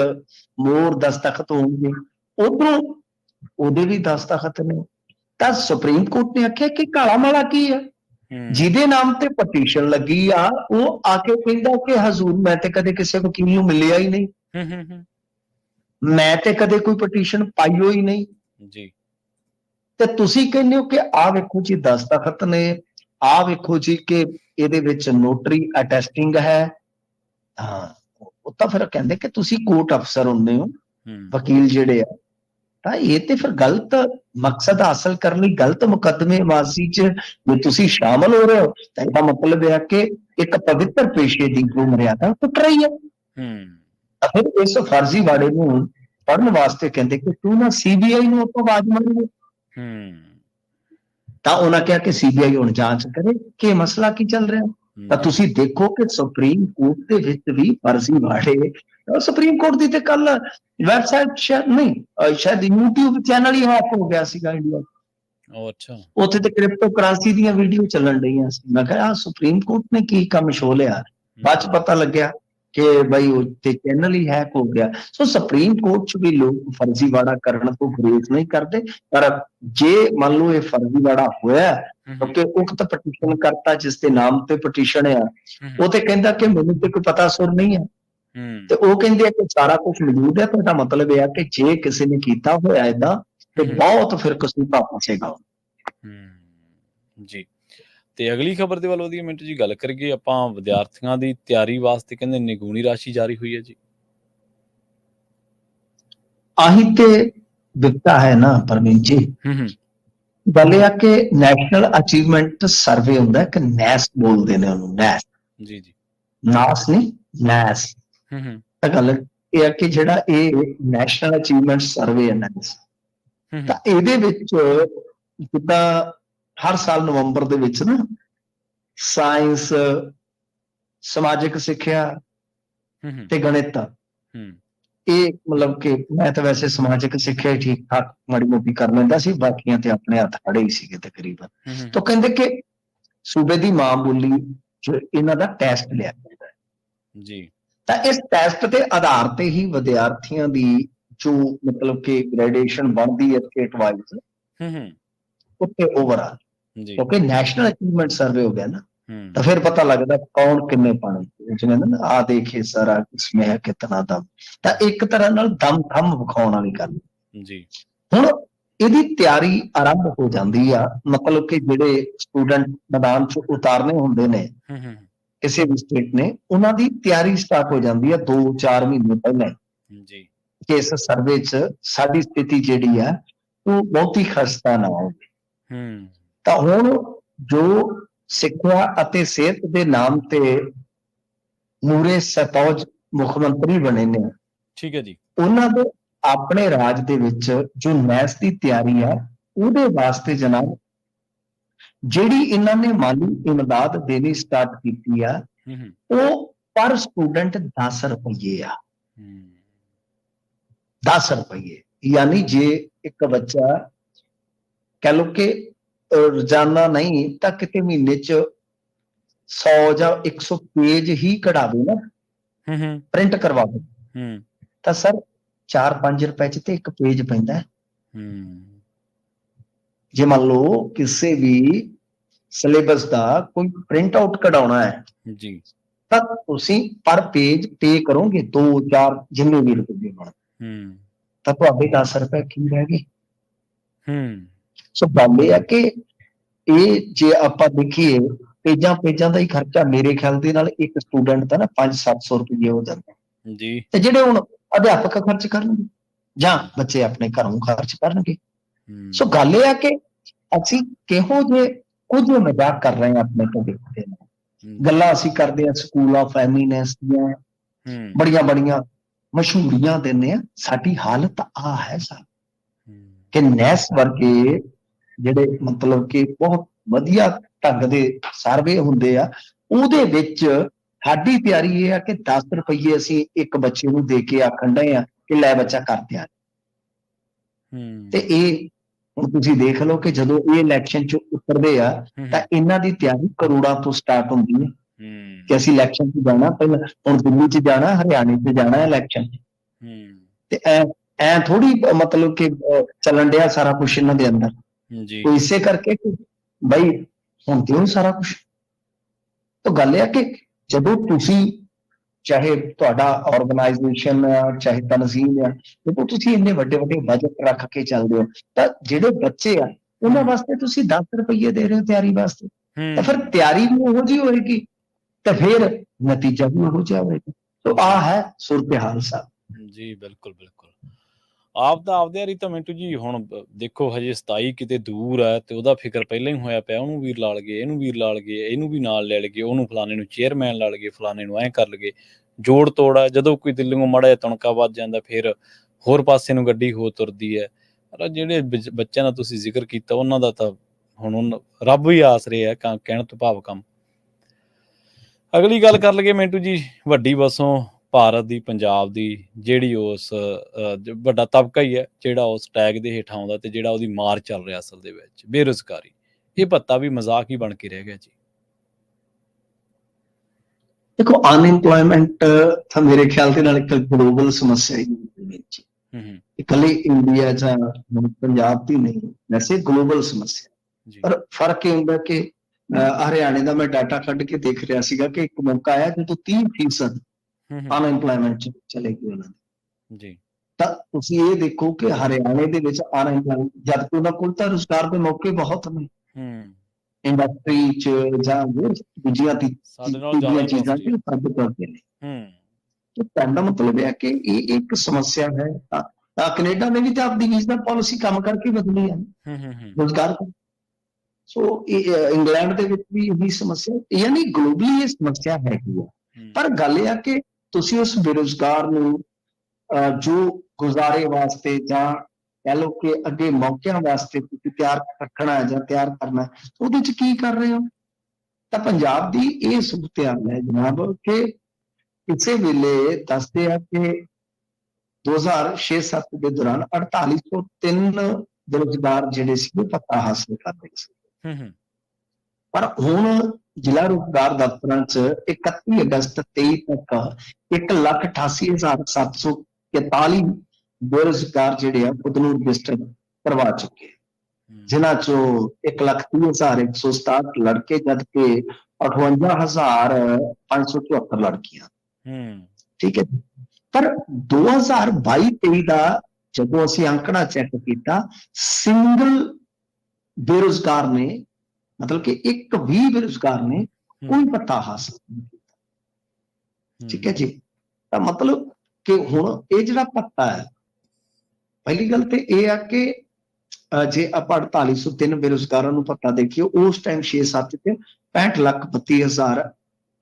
ਮੋਰ ਦਸਤਖਤ ਹੋਣਗੇ। ਉਧਰੋਂ ਉਹਦੇ ਵੀ ਦਸਤਖਤ ਨੇ। ਤਾਂ ਸੁਪਰੀਮ ਕੋਰਟ ਨੇ ਆਖਿਆ ਕਿ ਕਾਲਾ ਮਾਲਾ ਕੀ ਹੈ। ਜਿਹਦੇ ਨਾਮ ਤੇ ਪਟੀਸ਼ਨ ਲੱਗੀ ਆ ਉਹ ਆ ਕੇ ਕਹਿੰਦਾ ਕਿ ਹਜ਼ੂਰ ਮੈਂ ਤੇ ਕਦੇ ਕਿਸੇ ਵਕੀਲ ਨੂੰ ਮਿਲਿਆ ਹੀ ਨਹੀਂ। ਹੂੰ ਹੂੰ ਹੂੰ। ਮੈਂ ਤੇ ਕਦੇ ਕੋਈ ਪਟੀਸ਼ਨ ਪਾਈ ਹੋਈ ਨਹੀਂ। ਜੀ। ਤੇ ਤੁਸੀਂ ਕਹਿੰਦੇ ਹੋ ਕਿ ਆਹ ਵੇਖੋ ਜੀ ਦਸਤਖਤ ਨੇ ਆਹ ਵੇਖੋ ਜੀ ਕਿ ਇਹਦੇ ਵਿੱਚ ਨੋਟਰੀ ਅਟੈਸਟਿੰਗ ਹੈ। ਹਾਂ ਉਹ ਤਾਂ ਫਿਰ ਕਹਿੰਦੇ ਕਿ ਤੁਸੀਂ ਕੋਰਟ ਅਫਸਰ ਹੁੰਦੇ ਹੋ ਵਕੀਲ ਜਿਹੜੇ ਆ। ਤਾਂ ਇਹ ਤੇ ਫਿਰ ਗਲਤ ਮਕਸਦ ਹਾਸਲ ਕਰਨ ਲਈ ਗਲਤ ਮੁਕੱਦਮੇਬਾਜ਼ੀ 'ਚ ਜੇ ਤੁਸੀਂ ਸ਼ਾਮਲ ਹੋ ਰਹੇ ਹੋ ਤਾਂ ਇਹਦਾ ਮਤਲਬ ਇਹ ਹੈ ਕਿ ਇੱਕ ਪਵਿੱਤਰ ਪੇਸ਼ੇ ਦੀ ਜੋ ਮਰਿਆਦਾ ਟੁੱਟ ਰਹੀ ਹੈ। ਹੂੰ। ਫਿਰ ਇਸ ਫਰਜ਼ੀਵਾੜੇ ਨੂੰ ਪੜਨ ਵਾਸਤੇ ਕਹਿੰਦੇ ਕਿ ਤੂੰ ਨਾ ਸੀਬੀਆਈ ਨੂੰ ਆਪਾਂ ਆਵਾਜ਼ ਮਾਰੀ ਹੂੰ ਤਾਂ ਉਹਨਾਂ ਕਿਹਾ ਕਿ ਸੀਬੀਆਈ ਹੁਣ ਜਾਂਚ ਕਰੇ ਕਿ ਮਸਲਾ ਕੀ ਚੱਲ ਰਿਹਾ। ਤਾਂ ਤੁਸੀਂ ਦੇਖੋ ਕਿ ਸੁਪਰੀਮ ਕੋਰਟ ਦੇ ਵਿੱਚ ਵੀ ਫਰਜ਼ੀਵਾੜੇ ਅਹ ਸੁਪਰੀਮ ਕੋਰਟ ਦੀ ਤੇ ਕੱਲ ਵੈਬਸਾਈਟ ਸ਼ਾਇਦ ਨਹੀਂ ਸ਼ਾਇਦ YouTube ਚੈਨਲ ਹੀ ਹੈਕ ਹੋ ਗਿਆ ਸੀਗਾ ਇੰਡੀਆ। ਉਹ ਅੱਛਾ। ਉੱਥੇ ਤੇ ਕ੍ਰਿਪਟੋ ਕਰੰਸੀ ਦੀਆਂ ਵੀਡੀਓ ਚੱਲਣ ਰਹੀਆਂ ਸੀ। ਮੈਂ ਕਿਹਾ ਸੁਪਰੀਮ ਕੋਰਟ ਨੇ ਕੀ ਕੰਮ ਸ਼ੋ ਲਿਆ? ਬਾਅਦ ਚ ਪਤਾ ਲੱਗਿਆ ਕਿ ਬਈ ਉਹ ਤੇ ਚੈਨਲ ਹੀ ਹੈਕ ਹੋ ਗਿਆ। ਸੋ ਸੁਪਰੀਮ ਕੋਰਟ ਚ ਵੀ ਲੋਕ ਫਰਜ਼ੀਵਾੜਾ ਕਰਨ ਤੋਂ ਗੁਰੇਜ਼ ਨਹੀਂ ਕਰਦੇ। ਪਰ ਜੇ ਮੰਨ ਲਓ ਇਹ ਫਰਜ਼ੀਵਾੜਾ ਹੋਇਆ ਕਿਉਂਕਿ ਉਕਤ ਪਟੀਸ਼ਨ ਕਰਤਾ ਜਿਸ ਦੇ ਨਾਮ ਤੇ ਪਟੀਸ਼ਨ ਆ ਉਹ ਤੇ ਕਹਿੰਦਾ ਕਿ ਮੈਨੂੰ ਤੇ ਕੋਈ ਪਤਾ ਸੁਰ ਨਹੀਂ ਹੈ। ਤੇ ਉਹ ਕਹਿੰਦੇ ਆ ਕਿ ਸਾਰਾ ਕੁਝ ਮੌਜੂਦ ਹੈ ਤਾਂ ਇਹਦਾ ਮਤਲਬ ਇਹ ਆ ਕਿ ਜੇ ਕਿਸੇ ਨੇ ਕੀਤਾ ਹੋਇਆ ਏਦਾਂ ਤੇ। ਬਹੁਤ ਫਿਰ ਕਸੂਤਾ ਪਸੇਗਾ ਹੂੰ ਜੀ। ਤੇ ਅਗਲੀ ਖਬਰ ਦੇ ਵੱਲ ਉਹਦੀ ਮਿੰਟ ਜੀ ਗੱਲ ਕਰੀਏ ਆਪਾਂ ਵਿਦਿਆਰਥੀਆਂ ਦੀ ਤਿਆਰੀ ਵਾਸਤੇ ਕਹਿੰਦੇ ਨਿਗੂਣੀ ਰਾਸ਼ੀ ਜਾਰੀ ਹੋਈ ਹੈ ਜੀ। ਆਹੀ ਤੇ ਦਿੱਤਾ ਹੈ ਨਾ ਪਰਮੀਨ ਜੀ। ਹੂੰ ਹੂੰ। ਗੱਲ ਇਹ ਆ ਕਿ ਨੈਸ਼ਨਲ ਅਚੀਵਮੈਂਟ ਸਰਵੇ ਹੁੰਦਾ ਕਿ ਨੈਸ ਬੋਲਦੇ ਨੇ ਉਹਨੂੰ ਨੈਸ। ਜੀ ਜੀ। ਨਾਸ ਨਹੀਂ ਨੈਸ। ਹੂੰ ਹੂੰ। ਤਾਂ ਗੱਲ ਇਹ ਆ ਕਿ ਜਿਹੜਾ ਇਹ ਨੈਸ਼ਨਲ ਅਚੀਵਮੈਂਟ ਸਰਵੇ ਹੈ ਨੈਸ ਤਾਂ ਇਹਦੇ ਵਿੱਚ ਜਿੱਦਾਂ ਹਰ ਸਾਲ ਨਵੰਬਰ ਦੇ ਵਿੱਚ ਨਾ ਸਾਇੰਸ ਸਮਾਜਿਕ ਸਿੱਖਿਆ ਤੇ ਗਣਿਤ। ਹੂੰ। ਇਹ ਮਤਲਬ ਕਿ ਮੈਂ ਤਾਂ ਵੈਸੇ ਸਮਾਜਿਕ ਸਿੱਖਿਆ ਹੀ ਠੀਕ ਠਾਕ ਮਾੜੀ ਮੋਟੀ ਕਰ ਲੈਂਦਾ ਸੀ ਬਾਕੀਆਂ ਤੇ ਆਪਣੇ ਹੱਥ ਖੜੇ ਹੀ ਸੀਗੇ ਤਕਰੀਬਨ। ਤਾਂ ਕਹਿੰਦੇ ਕਿ ਸੂਬੇ ਦੀ ਮਾਂ ਬੋਲੀ ਚ ਇਹਨਾਂ ਦਾ ਟੈਸਟ ਲਿਆ ਜਾਂਦਾ ਹੈ। ਜੀ। ਤਾਂ ਇਸ ਟੈਸਟ ਦੇ ਆਧਾਰ ਤੇ ਹੀ ਵਿਦਿਆਰਥੀਆਂ ਦੀ ਜੋ ਮਤਲਬ ਕਿ ਗ੍ਰੈਡੂਏਸ਼ਨ ਬਣਦੀ ਹੈ ਸਟੇਟ ਵਾਈਜ਼ ਹੂੰ ਹੂੰ। ਉੱਤੇ ਓਵਰਆਲ ਕਿਉਂਕਿ ਨੈਸ਼ਨਲ ਅਚੀਵਮੈਂਟ ਸਰਵੇ ਹੋ ਗਿਆ ਨਾ ਤਾਂ ਫਿਰ ਪਤਾ ਲੱਗਦਾ ਕੌਣ ਕਿੰਨੇ ਪਾਣੇ ਜਿਵੇਂ ਨਾ ਆ ਦੇਖੇ ਸਾਰਾ ਕਿਸਮੇ ਹੈ ਕਿਤਨਾ ਦਮ। ਤਾਂ ਇੱਕ ਤਰ੍ਹਾਂ ਨਾਲ ਦਮ ਥੰਮ ਵਿਖਾਉਣ ਵਾਲੀ ਗੱਲ। ਜੀ। ਹੁਣ ਇਹਦੀ ਤਿਆਰੀ ਆਰੰਭ ਹੋ ਜਾਂਦੀ ਆ। ਮਤਲਬ ਕਿ ਜਿਹੜੇ ਸਟੂਡੈਂਟ ਮੈਦਾਨ 'ਚ ਉਤਾਰਨੇ ਹੁੰਦੇ ਨੇ ਕਿਸੇ ਵੀ ਸਟੇਟ ਨੇ ਉਹਨਾਂ ਦੀ ਤਿਆਰੀ ਸਟਾਰਟ ਹੋ ਜਾਂਦੀ ਆ 2-4 ਮਹੀਨੇ ਪਹਿਲਾਂ। ਜੀ। ਕਿ ਇਸ ਸਰਵੇ 'ਚ ਸਾਡੀ ਸਥਿਤੀ ਜਿਹੜੀ ਆ ਉਹ ਬਹੁਤੀ ਖਸਤਾ ਨਾ ਹੋਵੇ। ਹੂੰ। ਤਾਂ ਹੁਣ ਜੋ ਸਿੱਖਿਆ ਅਤੇ ਸਿਹਤ ਦੇ ਨਾਮ ਤੇ ਮੂਰੇ ਸਤੌਜ ਮੁੱਖ ਮੰਤਰੀ ਬਣੇ ਨੇ। ਠੀਕ ਹੈ ਜੀ। ਉਹਨਾਂ ਦੇ ਆਪਣੇ ਰਾਜ ਦੇ ਵਿੱਚ ਜੋ ਮੈਥ ਦੀ ਤਿਆਰੀ ਆ ਉਹਦੇ ਵਾਸਤੇ ਜਨਾਬ ਜਿਹੜੀ ਇਹਨਾਂ ਨੇ ਮਾਲੀ ਇਮਦਾਦ ਦੇਣੀ ਸਟਾਰਟ ਕੀਤੀ ਆ ਹੂੰ ਹੂੰ। ਉਹ ਪਰ ਸਟੂਡੈਂਟ 10 ਰੁਪਏ ਆ। ਹੂੰ। 10 ਰੁਪਏ ਯਾਨੀ ਜੇ ਇੱਕ ਬੱਚਾ ਕਹ ਲੋ ਕਿ ਰੋਜ਼ਾਨਾ ਨਹੀਂ ਤਾਂ ਕਿਤੇ ਮਹੀਨੇ ਚ 100 ਜਾਂ 100 ਪੇਜ ਹੀ ਕਢਾਵੇ ਨਾ। ਹੂੰ ਹੂੰ। ਪ੍ਰਿੰਟ ਕਰਵਾਵੇ ਹੂੰ। ਤਾਂ ਸਰ 4-5 ਰੁਪਏ ਚ ਤੇ ਇੱਕ ਪੇਜ ਪੈਂਦਾ ਹੈ। ਜੇ ਮੰਨ ਲਓ ਕਿਸੇ ਵੀ ਸਿਲੇਬਸ ਦਾ ਕੋਈ ਪ੍ਰਿੰਟ ਆਊਟ ਕਢਾਉਣਾ ਹੈ ਜੀ। ਤਾਂ ਤੁਸੀਂ ਪਰ ਪੇਜ ਪੇ ਕਰੋਗੇ 2 4 ਜਿੰਨੇ ਵੀ ਰੁਪਏ ਬਣ ਹੂੰ। ਤਾਂ ਤੁਹਾਡੇ 10 ਰੁਪਏ ਕੀ ਰਹਿ ਗਏ? ਹੂੰ। ਸੋ ਗੱਲ ਇਹ ਹੈ ਕਿ ਇਹ ਜੇ ਆਪਾਂ ਦੇਖੀਏ ਪੇਜਾਂ ਪੇਜਾਂ ਦਾ ਹੀ ਖਰਚਾ ਮੇਰੇ ਖਿਆਲ ਦੇ ਨਾਲ ਇੱਕ ਸਟੂਡੈਂਟ ਦਾ ਨਾ 5-700 ਰੁਪਏ ਹੋ ਜਾਂਦਾ। ਜੀ। ਤੇ ਜਿਹੜੇ ਹੁਣ ਅਧਿਆਪਕ ਖਰਚ ਕਰਨਗੇ ਜਾਂ ਬੱਚੇ ਆਪਣੇ ਘਰੋਂ ਖਰਚ ਕਰਨਗੇ। ਸੋ ਗੱਲ ਇਹ ਹੈ ਕਿ ਅਸੀਂ ਕਿਹੋ ਜੇ ਕੁਝ ਮਜ਼ਾਕ ਕਰ ਰਹੇ ਹਾਂ ਆਪਣੇ ਭਵਿੱਖ ਦੇ ਨਾਲ ਹੂੰ, ਗੱਲਾਂ ਅਸੀਂ ਕਰਦੇ ਹਾਂ ਸਕੂਲ ਆਫ ਐਮੀਨੈਂਸ ਦੀਆਂ ਬੜੀਆਂ ਬੜੀਆਂ ਮਸ਼ਹੂਰੀਆਂ ਦਿੰਦੇ ਆ ਸਾਡੀ ਹਾਲਤ ਆ ਹੈ ਸਾ ਕਿ ਨੈਸ ਵਰਗੇ ਜਿਹੜੇ ਮਤਲਬ ਕਿ ਬਹੁਤ ਵਧੀਆ ਢੰਗ ਦੇ ਸਰਵੇ ਹੁੰਦੇ ਆ ਉਹਦੇ ਵਿੱਚ ਸਾਡੀ ਤਿਆਰੀ ਇਹ ਆ ਕਿ 10 ਰੁਪਏ ਅਸੀਂ ਇੱਕ ਬੱਚੇ ਨੂੰ ਦੇ ਕੇ ਆਖਣ ਡਏ ਆ ਕਿ ਲੈ ਬੱਚਾ ਕਰ ਤਿਆਰ ਹੂੰ। ਤੇ ਇਹ ਹੁਣ ਤੁਸੀਂ ਦੇਖ ਲਓ ਕਿ ਜਦੋਂ ਇਹ ਇਲੈਕਸ਼ਨ ਚ ਉਤਰਦੇ ਆ ਤਾਂ ਇਹਨਾਂ ਦੀ ਤਿਆਰੀ ਕਰੋੜਾਂ ਤੋਂ ਸਟਾਰਟ ਹੁੰਦੀ ਹੈ। ਹੂੰ। ਕਿ ਅਸੀਂ ਇਲੈਕਸ਼ਨ 'ਚ ਜਾਣਾ ਪਹਿਲਾਂ ਹੁਣ ਦਿੱਲੀ 'ਚ ਜਾਣਾ ਹਰਿਆਣੇ 'ਚ ਜਾਣਾ ਇਲੈਕਸ਼ਨ ਹੂੰ। ਤੇ ਐ ਐ ਥੋੜੀ ਮਤਲਬ ਕਿ ਚੱਲਣ ਡਿਆ ਸਾਰਾ ਕੁਝ ਇਹਨਾਂ ਦੇ ਅੰਦਰ। ਜੀ। तो ਇਸੇ ਕਰਕੇ ਕਿ ਬਈ ਹੁੰਦੇ ਹੋ ਸਾਰਾ ਕੁਝ ਤਾਂ ਗੱਲ ਇਹ ਹੈ ਕਿ ਜਦੋਂ ਤੁਸੀਂ ਚਾਹੇ ਤੁਹਾਡਾ ਆਰਗੇਨਾਈਜੇਸ਼ਨ ਚਾਹੇ ਤਨਜ਼ੀਮ ਆ ਜਦੋਂ ਤੁਸੀਂ ਇੰਨੇ ਵੱਡੇ ਵੱਡੇ ਬਜਟ ਰੱਖ ਕੇ ਚੱਲਦੇ ਹੋ ਤਾਂ ਜਿਹੜੇ ਬੱਚੇ ਆ ਉਹਨਾਂ ਵਾਸਤੇ ਤੁਸੀਂ 10 ਰੁਪਏ ਦੇ ਰਹੇ ਹੋ ਤਿਆਰੀ ਵਾਸਤੇ। ਤਾਂ ਫਿਰ ਤਿਆਰੀ ਵੀ ਉਹੋ ਜਿਹੀ ਹੋਏਗੀ ਤਾਂ ਫਿਰ ਨਤੀਜਾ ਵੀ ਉਹੋ ਜਿਹਾ ਹੋਏਗਾ। ਸੋ ਆ ਹੈ ਸੂਰਤ ਹਾਲ ਸਾਹਿਬ। ਜੀ ਬਿਲਕੁਲ ਬਿਲਕੁਲ ਆਪ ਦਾ ਆਪਦੇ ਯਾਰੀ ਤਾਂ ਮਿੰਟੂ ਜੀ, ਹੁਣ ਦੇਖੋ ਹਜੇ 27 ਕਿਤੇ ਦੂਰ ਹੈ ਤੇ ਉਹਦਾ ਫਿਕਰ ਪਹਿਲਾਂ ਹੀ ਹੋਇਆ ਪਿਆ, ਉਹਨੂੰ ਵੀ ਲਾ ਲਗੇ ਇਹਨੂੰ ਵੀ ਲਾ ਲਗੇ ਇਹਨੂੰ ਵੀ ਨਾਲ ਲੈ ਲਗੇ, ਉਹਨੂੰ ਫਲਾਣੇ ਨੂੰ ਚੇਅਰਮੈਨ ਲਾ ਲਗੇ, ਫਲਾਣੇ ਨੂੰ ਐਂ ਕਰ ਲਗੇ। ਜੋੜ ਤੋੜ ਹੈ ਜਦੋਂ ਕੋਈ ਦਿੱਲੀੋਂ ਮਾੜਾ ਜਿਹਾ ਤਣਕਾ ਵੱਜ ਜਾਂਦਾ, ਫਿਰ ਹੋਰ ਪਾਸੇ ਨੂੰ ਗੱਡੀ ਹੋ ਤੁਰਦੀ ਹੈ। ਪਰ ਜਿਹੜੇ ਬੱਚ- ਬੱਚਿਆਂ ਦਾ ਤੁਸੀਂ ਜ਼ਿਕਰ ਕੀਤਾ, ਉਹਨਾਂ ਦਾ ਤਾਂ ਹੁਣ ਰੱਬ ਹੀ ਆਸਰੇ ਹੈ ਕਹਿਣ ਤੋਂ ਭਾਵ ਕੰਮ। ਅਗਲੀ ਗੱਲ ਕਰ ਲਈਏ ਮਿੰਟੂ ਜੀ, ਵੱਡੀ ਵਸੋਂ ਭਾਰਤ ਦੀ ਪੰਜਾਬ ਦੀ ਜਿਹੜੀ ਉਸ ਜ- ਵੱਡਾ ਤਬਕਾ ਹੀ ਹੈ ਜਿਹੜਾ ਉਸ ਟੈਗ ਦੇ ਹੇਠਾਂ ਆਉਂਦਾ ਤੇ ਜਿਹੜਾ ਉਹਦੀ ਮਾਰ ਚੱਲ ਰਿਹਾ ਅਸਲ ਦੇ ਵਿੱਚ ਬੇਰੁਜ਼ਗਾਰੀ। ਇਹ ਭੱਤਾ ਵੀ ਮਜ਼ਾਕ ਹੀ ਬਣ ਕੇ ਰਹਿ ਗਿਆ ਜੀ। ਦੇਖੋ ਅਨਇੰਪਲੋਇਮੈਂਟ ਤਾਂ ਮੇਰੇ ਖਿਆਲ ਦੇ ਨਾਲ ਇੱਕ ਗਲੋਬਲ ਸਮੱਸਿਆ ਹੀ ਹੈ ਵਿੱਚ ਹੂੰ ਇਕੱਲੇ ਇੰਡੀਆ ਜਾਂ ਪੰਜਾਬ ਦੀ ਨਹੀਂ ਵੈਸੇ ਗਲੋਬਲ ਸਮੱਸਿਆ। ਜੀ। ਪਰ ਫ਼ਰਕ ਇਹ ਹੁੰਦਾ ਕਿ ਹਰਿਆਣੇ ਦਾ ਮੈਂ ਡਾਟਾ ਕੱਢ ਕੇ ਦੇਖ ਰਿਹਾ ਸੀਗਾ ਕਿ ਇੱਕ ਮੌਕਾ ਆਇਆ ਜਦੋਂ 30% ਹੂੰ ਹੂੰ ਅਨਇੰਪਲੋਇਮੈਂਟ ਚ ਚਲੇ ਗਏ ਉਹਨਾਂ ਦੇ ਜੀ ਤਾਂ ਤੁਸੀਂ ਇਹ ਦੇਖੋ ਕਿ ਹਰਿਆਣੇ ਦੇ ਵਿੱਚ ਅਨਇੰਪਲੋਇਮੈਂਟ ਜਦ ਕਿ ਉਹਨਾਂ ਕੋਲ ਤਾਂ ਰੁਜ਼ਗਾਰ ਦੇ ਮੌਕੇ ਬਹੁਤ ਨੇ ਹੂੰ ਇੰਡਸਟਰੀ ਚ ਜਾਂ ਹੋਰ ਦੂਜੀਆਂ ਦੀ ਸਾਡੇ ਨਾਲ ਜ਼ਿਆਦਾ ਦੂਜੀਆਂ ਚੀਜ਼ਾਂ industry ਚ ਸਭ ਕਰਦੇ ਨੇ ਹੂੰ ਤੇ ਕਹਿਣ ਦਾ ਮਤਲਬ ਇਹ ਹੈ ਕਿ ਇਹ ਇੱਕ ਸਮੱਸਿਆ ਹੈ ਤਾਂ ਤਾਂ ਕੈਨੇਡਾ ਨੇ ਵੀ ਤਾਂ ਆਪਣੀ ਵੀਜ਼ਾ ਪਾਲਿਸੀ ਕੰਮ ਕਰਕੇ ਬਦਲੀ ਹੈ ਹੂੰ ਹੂੰ ਹੂੰ ਰੋਜ਼ਗਾਰ ਦਾ ਸੋ ਇਹ ਅਹ, ਇੰਗਲੈਂਡ ਦੇ ਵਿੱਚ ਵੀ ਇਹੀ ਸਮੱਸਿਆ ਯਾਨੀ ਗਲੋਬਲੀ ਇਹ ਸਮੱਸਿਆ ਹੈਗੀ ਆ ਹੂੰ, ਪਰ ਗੱਲ ਇਹ ਆ ਕਿ ਤੁਸੀਂ ਉਸ ਬੇਰੁਜ਼ਗਾਰ ਨੂੰ ਜੋ ਗੁਜ਼ਾਰੇ ਵਾਸਤੇ ਜਾਂ ਕਹਿ ਲਓ ਕਿ ਅੱਗੇ ਮੌਕਿਆਂ ਵਾਸਤੇ ਤੁਸੀਂ ਤਿਆਰ ਰੱਖਣਾ ਜਾਂ ਤਿਆਰ ਕਰਨਾ ਉਹਦੇ ਚ ਕੀ ਕਰ ਰਹੇ ਹੋ? ਤਾਂ ਪੰਜਾਬ ਦੀ ਇਹ ਸੁਭਤਿਆਲ ਹੈ ਜਨਾਬ ਕਿ ਕਿਸੇ ਵੇਲੇ ਦੱਸਦੇ ਆ ਕਿ 2006-7 ਦੇ ਦੌਰਾਨ 4803 ਬੇਰੁਜ਼ਗਾਰ ਜਿਹੜੇ ਸੀ ਪਤਾ ਪੱਤਾ ਹਾਸਲ ਕਰਦੇ ਸੀ। ਹੂੰ ਹੂੰ। ਪਰ ਹੁਣ ਜ਼ਿਲ੍ਹਾ ਰੁਜ਼ਗਾਰ ਦਫ਼ਤਰਾਂ 'ਚ 31 ਅਗਸਤ 23 ਤੱਕ 188743 ਬੇਰੁਜ਼ਗਾਰ ਜਿਹੜੇ ਆ ਖੁਦ ਨੂੰ ਰਜਿਸਟਰ ਕਰਵਾ ਚੁੱਕੇ ਜਿਨ੍ਹਾਂ 'ਚੋਂ 130167 ਲੜਕੇ ਜਦ ਕਿ 58574 ਲੜਕੀਆਂ। ਹੂੰ। ਠੀਕ ਹੈ। ਪਰ 2022-23 ਦਾ ਜਦੋਂ ਅਸੀਂ ਅੰਕੜਾ ਚੈੱਕ ਕੀਤਾ ਸਿੰਗਲ ਬੇਰੁਜ਼ਗਾਰ ਨੇ ਮਤਲਬ ਕਿ ਇੱਕ ਵੀ ਬੇਰੁਜ਼ਗਾਰ ਨੇ ਕੋਈ ਪਤਾ ਹਾਸਲ ਨਹੀਂ ਕੀਤਾ। ਠੀਕ ਹੈ ਜੀ? ਤਾਂ ਮਤਲਬ ਕਿ ਹੁਣ ਇਹ ਜਿਹੜਾ ਪੱਤਾ ਹੈ ਪਹਿਲੀ ਗੱਲ ਤੇ ਇਹ ਆ ਕਿ ਜੇ ਆਪਾਂ 4803 ਬੇਰੁਜ਼ਗਾਰਾਂ ਨੂੰ ਪੱਤਾ ਦੇਖੀਏ ਉਸ ਟਾਈਮ 6-7 ਤੇ 65 ਲੱਖ 32000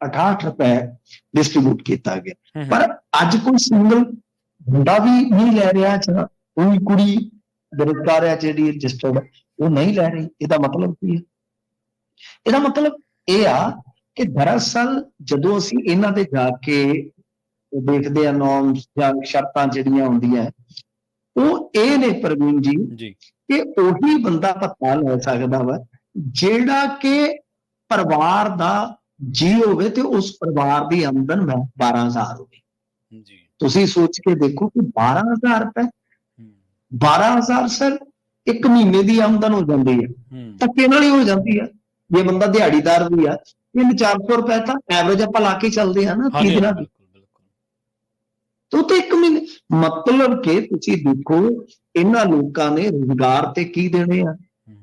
68 ਰੁਪਏ ਡਿਸਟ੍ਰੀਬਿਊਟ ਕੀਤਾ ਗਿਆ। ਪਰ ਅੱਜ ਕੋਈ ਸਿੰਗਲ ਮੁੰਡਾ ਵੀ ਨਹੀਂ ਲੈ ਰਿਹਾ ਜਾਂ ਕੋਈ ਕੁੜੀ ਬੇਰੁਜ਼ਗਾਰ ਹੈ ਜਿਹੜੀ ਰਜਿਸਟਰਡ ਉਹ ਨਹੀਂ ਲੈ ਰਹੀ। ਇਹਦਾ ਮਤਲਬ ਕੀ ਹੈ? ਇਹਦਾ ਮਤਲਬ ਇਹ ਆ ਕਿ ਦਰਅਸਲ ਜਦੋਂ ਅਸੀਂ ਇਹਨਾਂ ਦੇ ਜਾ ਕੇ ਦੇਖਦੇ ਆ ਨੋਰਮਸ ਜਾਂ ਸ਼ਰਤਾਂ ਜਿਹੜੀਆਂ ਹੁੰਦੀਆਂ ਉਹ ਇਹ ਨੇ ਪ੍ਰਵੀਨ ਜੀ ਜੀ। ਕਿ ਉਹੀ ਬੰਦਾ ਭੱਤਾ ਲੈ ਸਕਦਾ ਵਾ ਜਿਹੜਾ ਕਿ ਪਰਿਵਾਰ ਦਾ ਜੀ ਹੋਵੇ ਤੇ ਉਸ ਪਰਿਵਾਰ ਦੀ ਆਮਦਨ ਮੈਂ 12000 ਹੋਵੇ। ਜੀ। ਤੁਸੀਂ ਸੋਚ ਕੇ ਦੇਖੋ ਕਿ 12000 ਰੁਪਏ ਹੂੰ। 12000 ਸਰ ਇੱਕ ਮਹੀਨੇ ਦੀ ਆਮਦਨ ਹੋ ਜਾਂਦੀ ਹੈ। ਹੂੰ। ਧੱਕੇ ਨਾਲ ਹੀ ਹੋ ਜਾਂਦੀ ਹੈ। ਜੇ ਬੰਦਾ ਦਿਹਾੜੀਦਾਰ ਵੀ ਆ ਤਿੰਨ 400 ਰੁਪਏ ਤਾਂ ਐਵਰੇਜ ਆਪਾਂ ਲਾ ਕੇ ਚੱਲਦੇ ਆ ਨਾ ਹਾਂਜੀ ਤੀਹ ਦਿਨਾਂ ਦੀ ਤੋ ਤੇ ਇੱਕ ਮਹੀਨੇ ਮਤਲਬ ਕਿ ਤੁਸੀਂ ਦੇਖੋ ਇਹਨਾਂ ਲੋਕਾਂ ਨੇ ਰੁਜ਼ਗਾਰ ਤੇ ਕੀ ਦੇਣੇ ਆ? ਹੂੰ।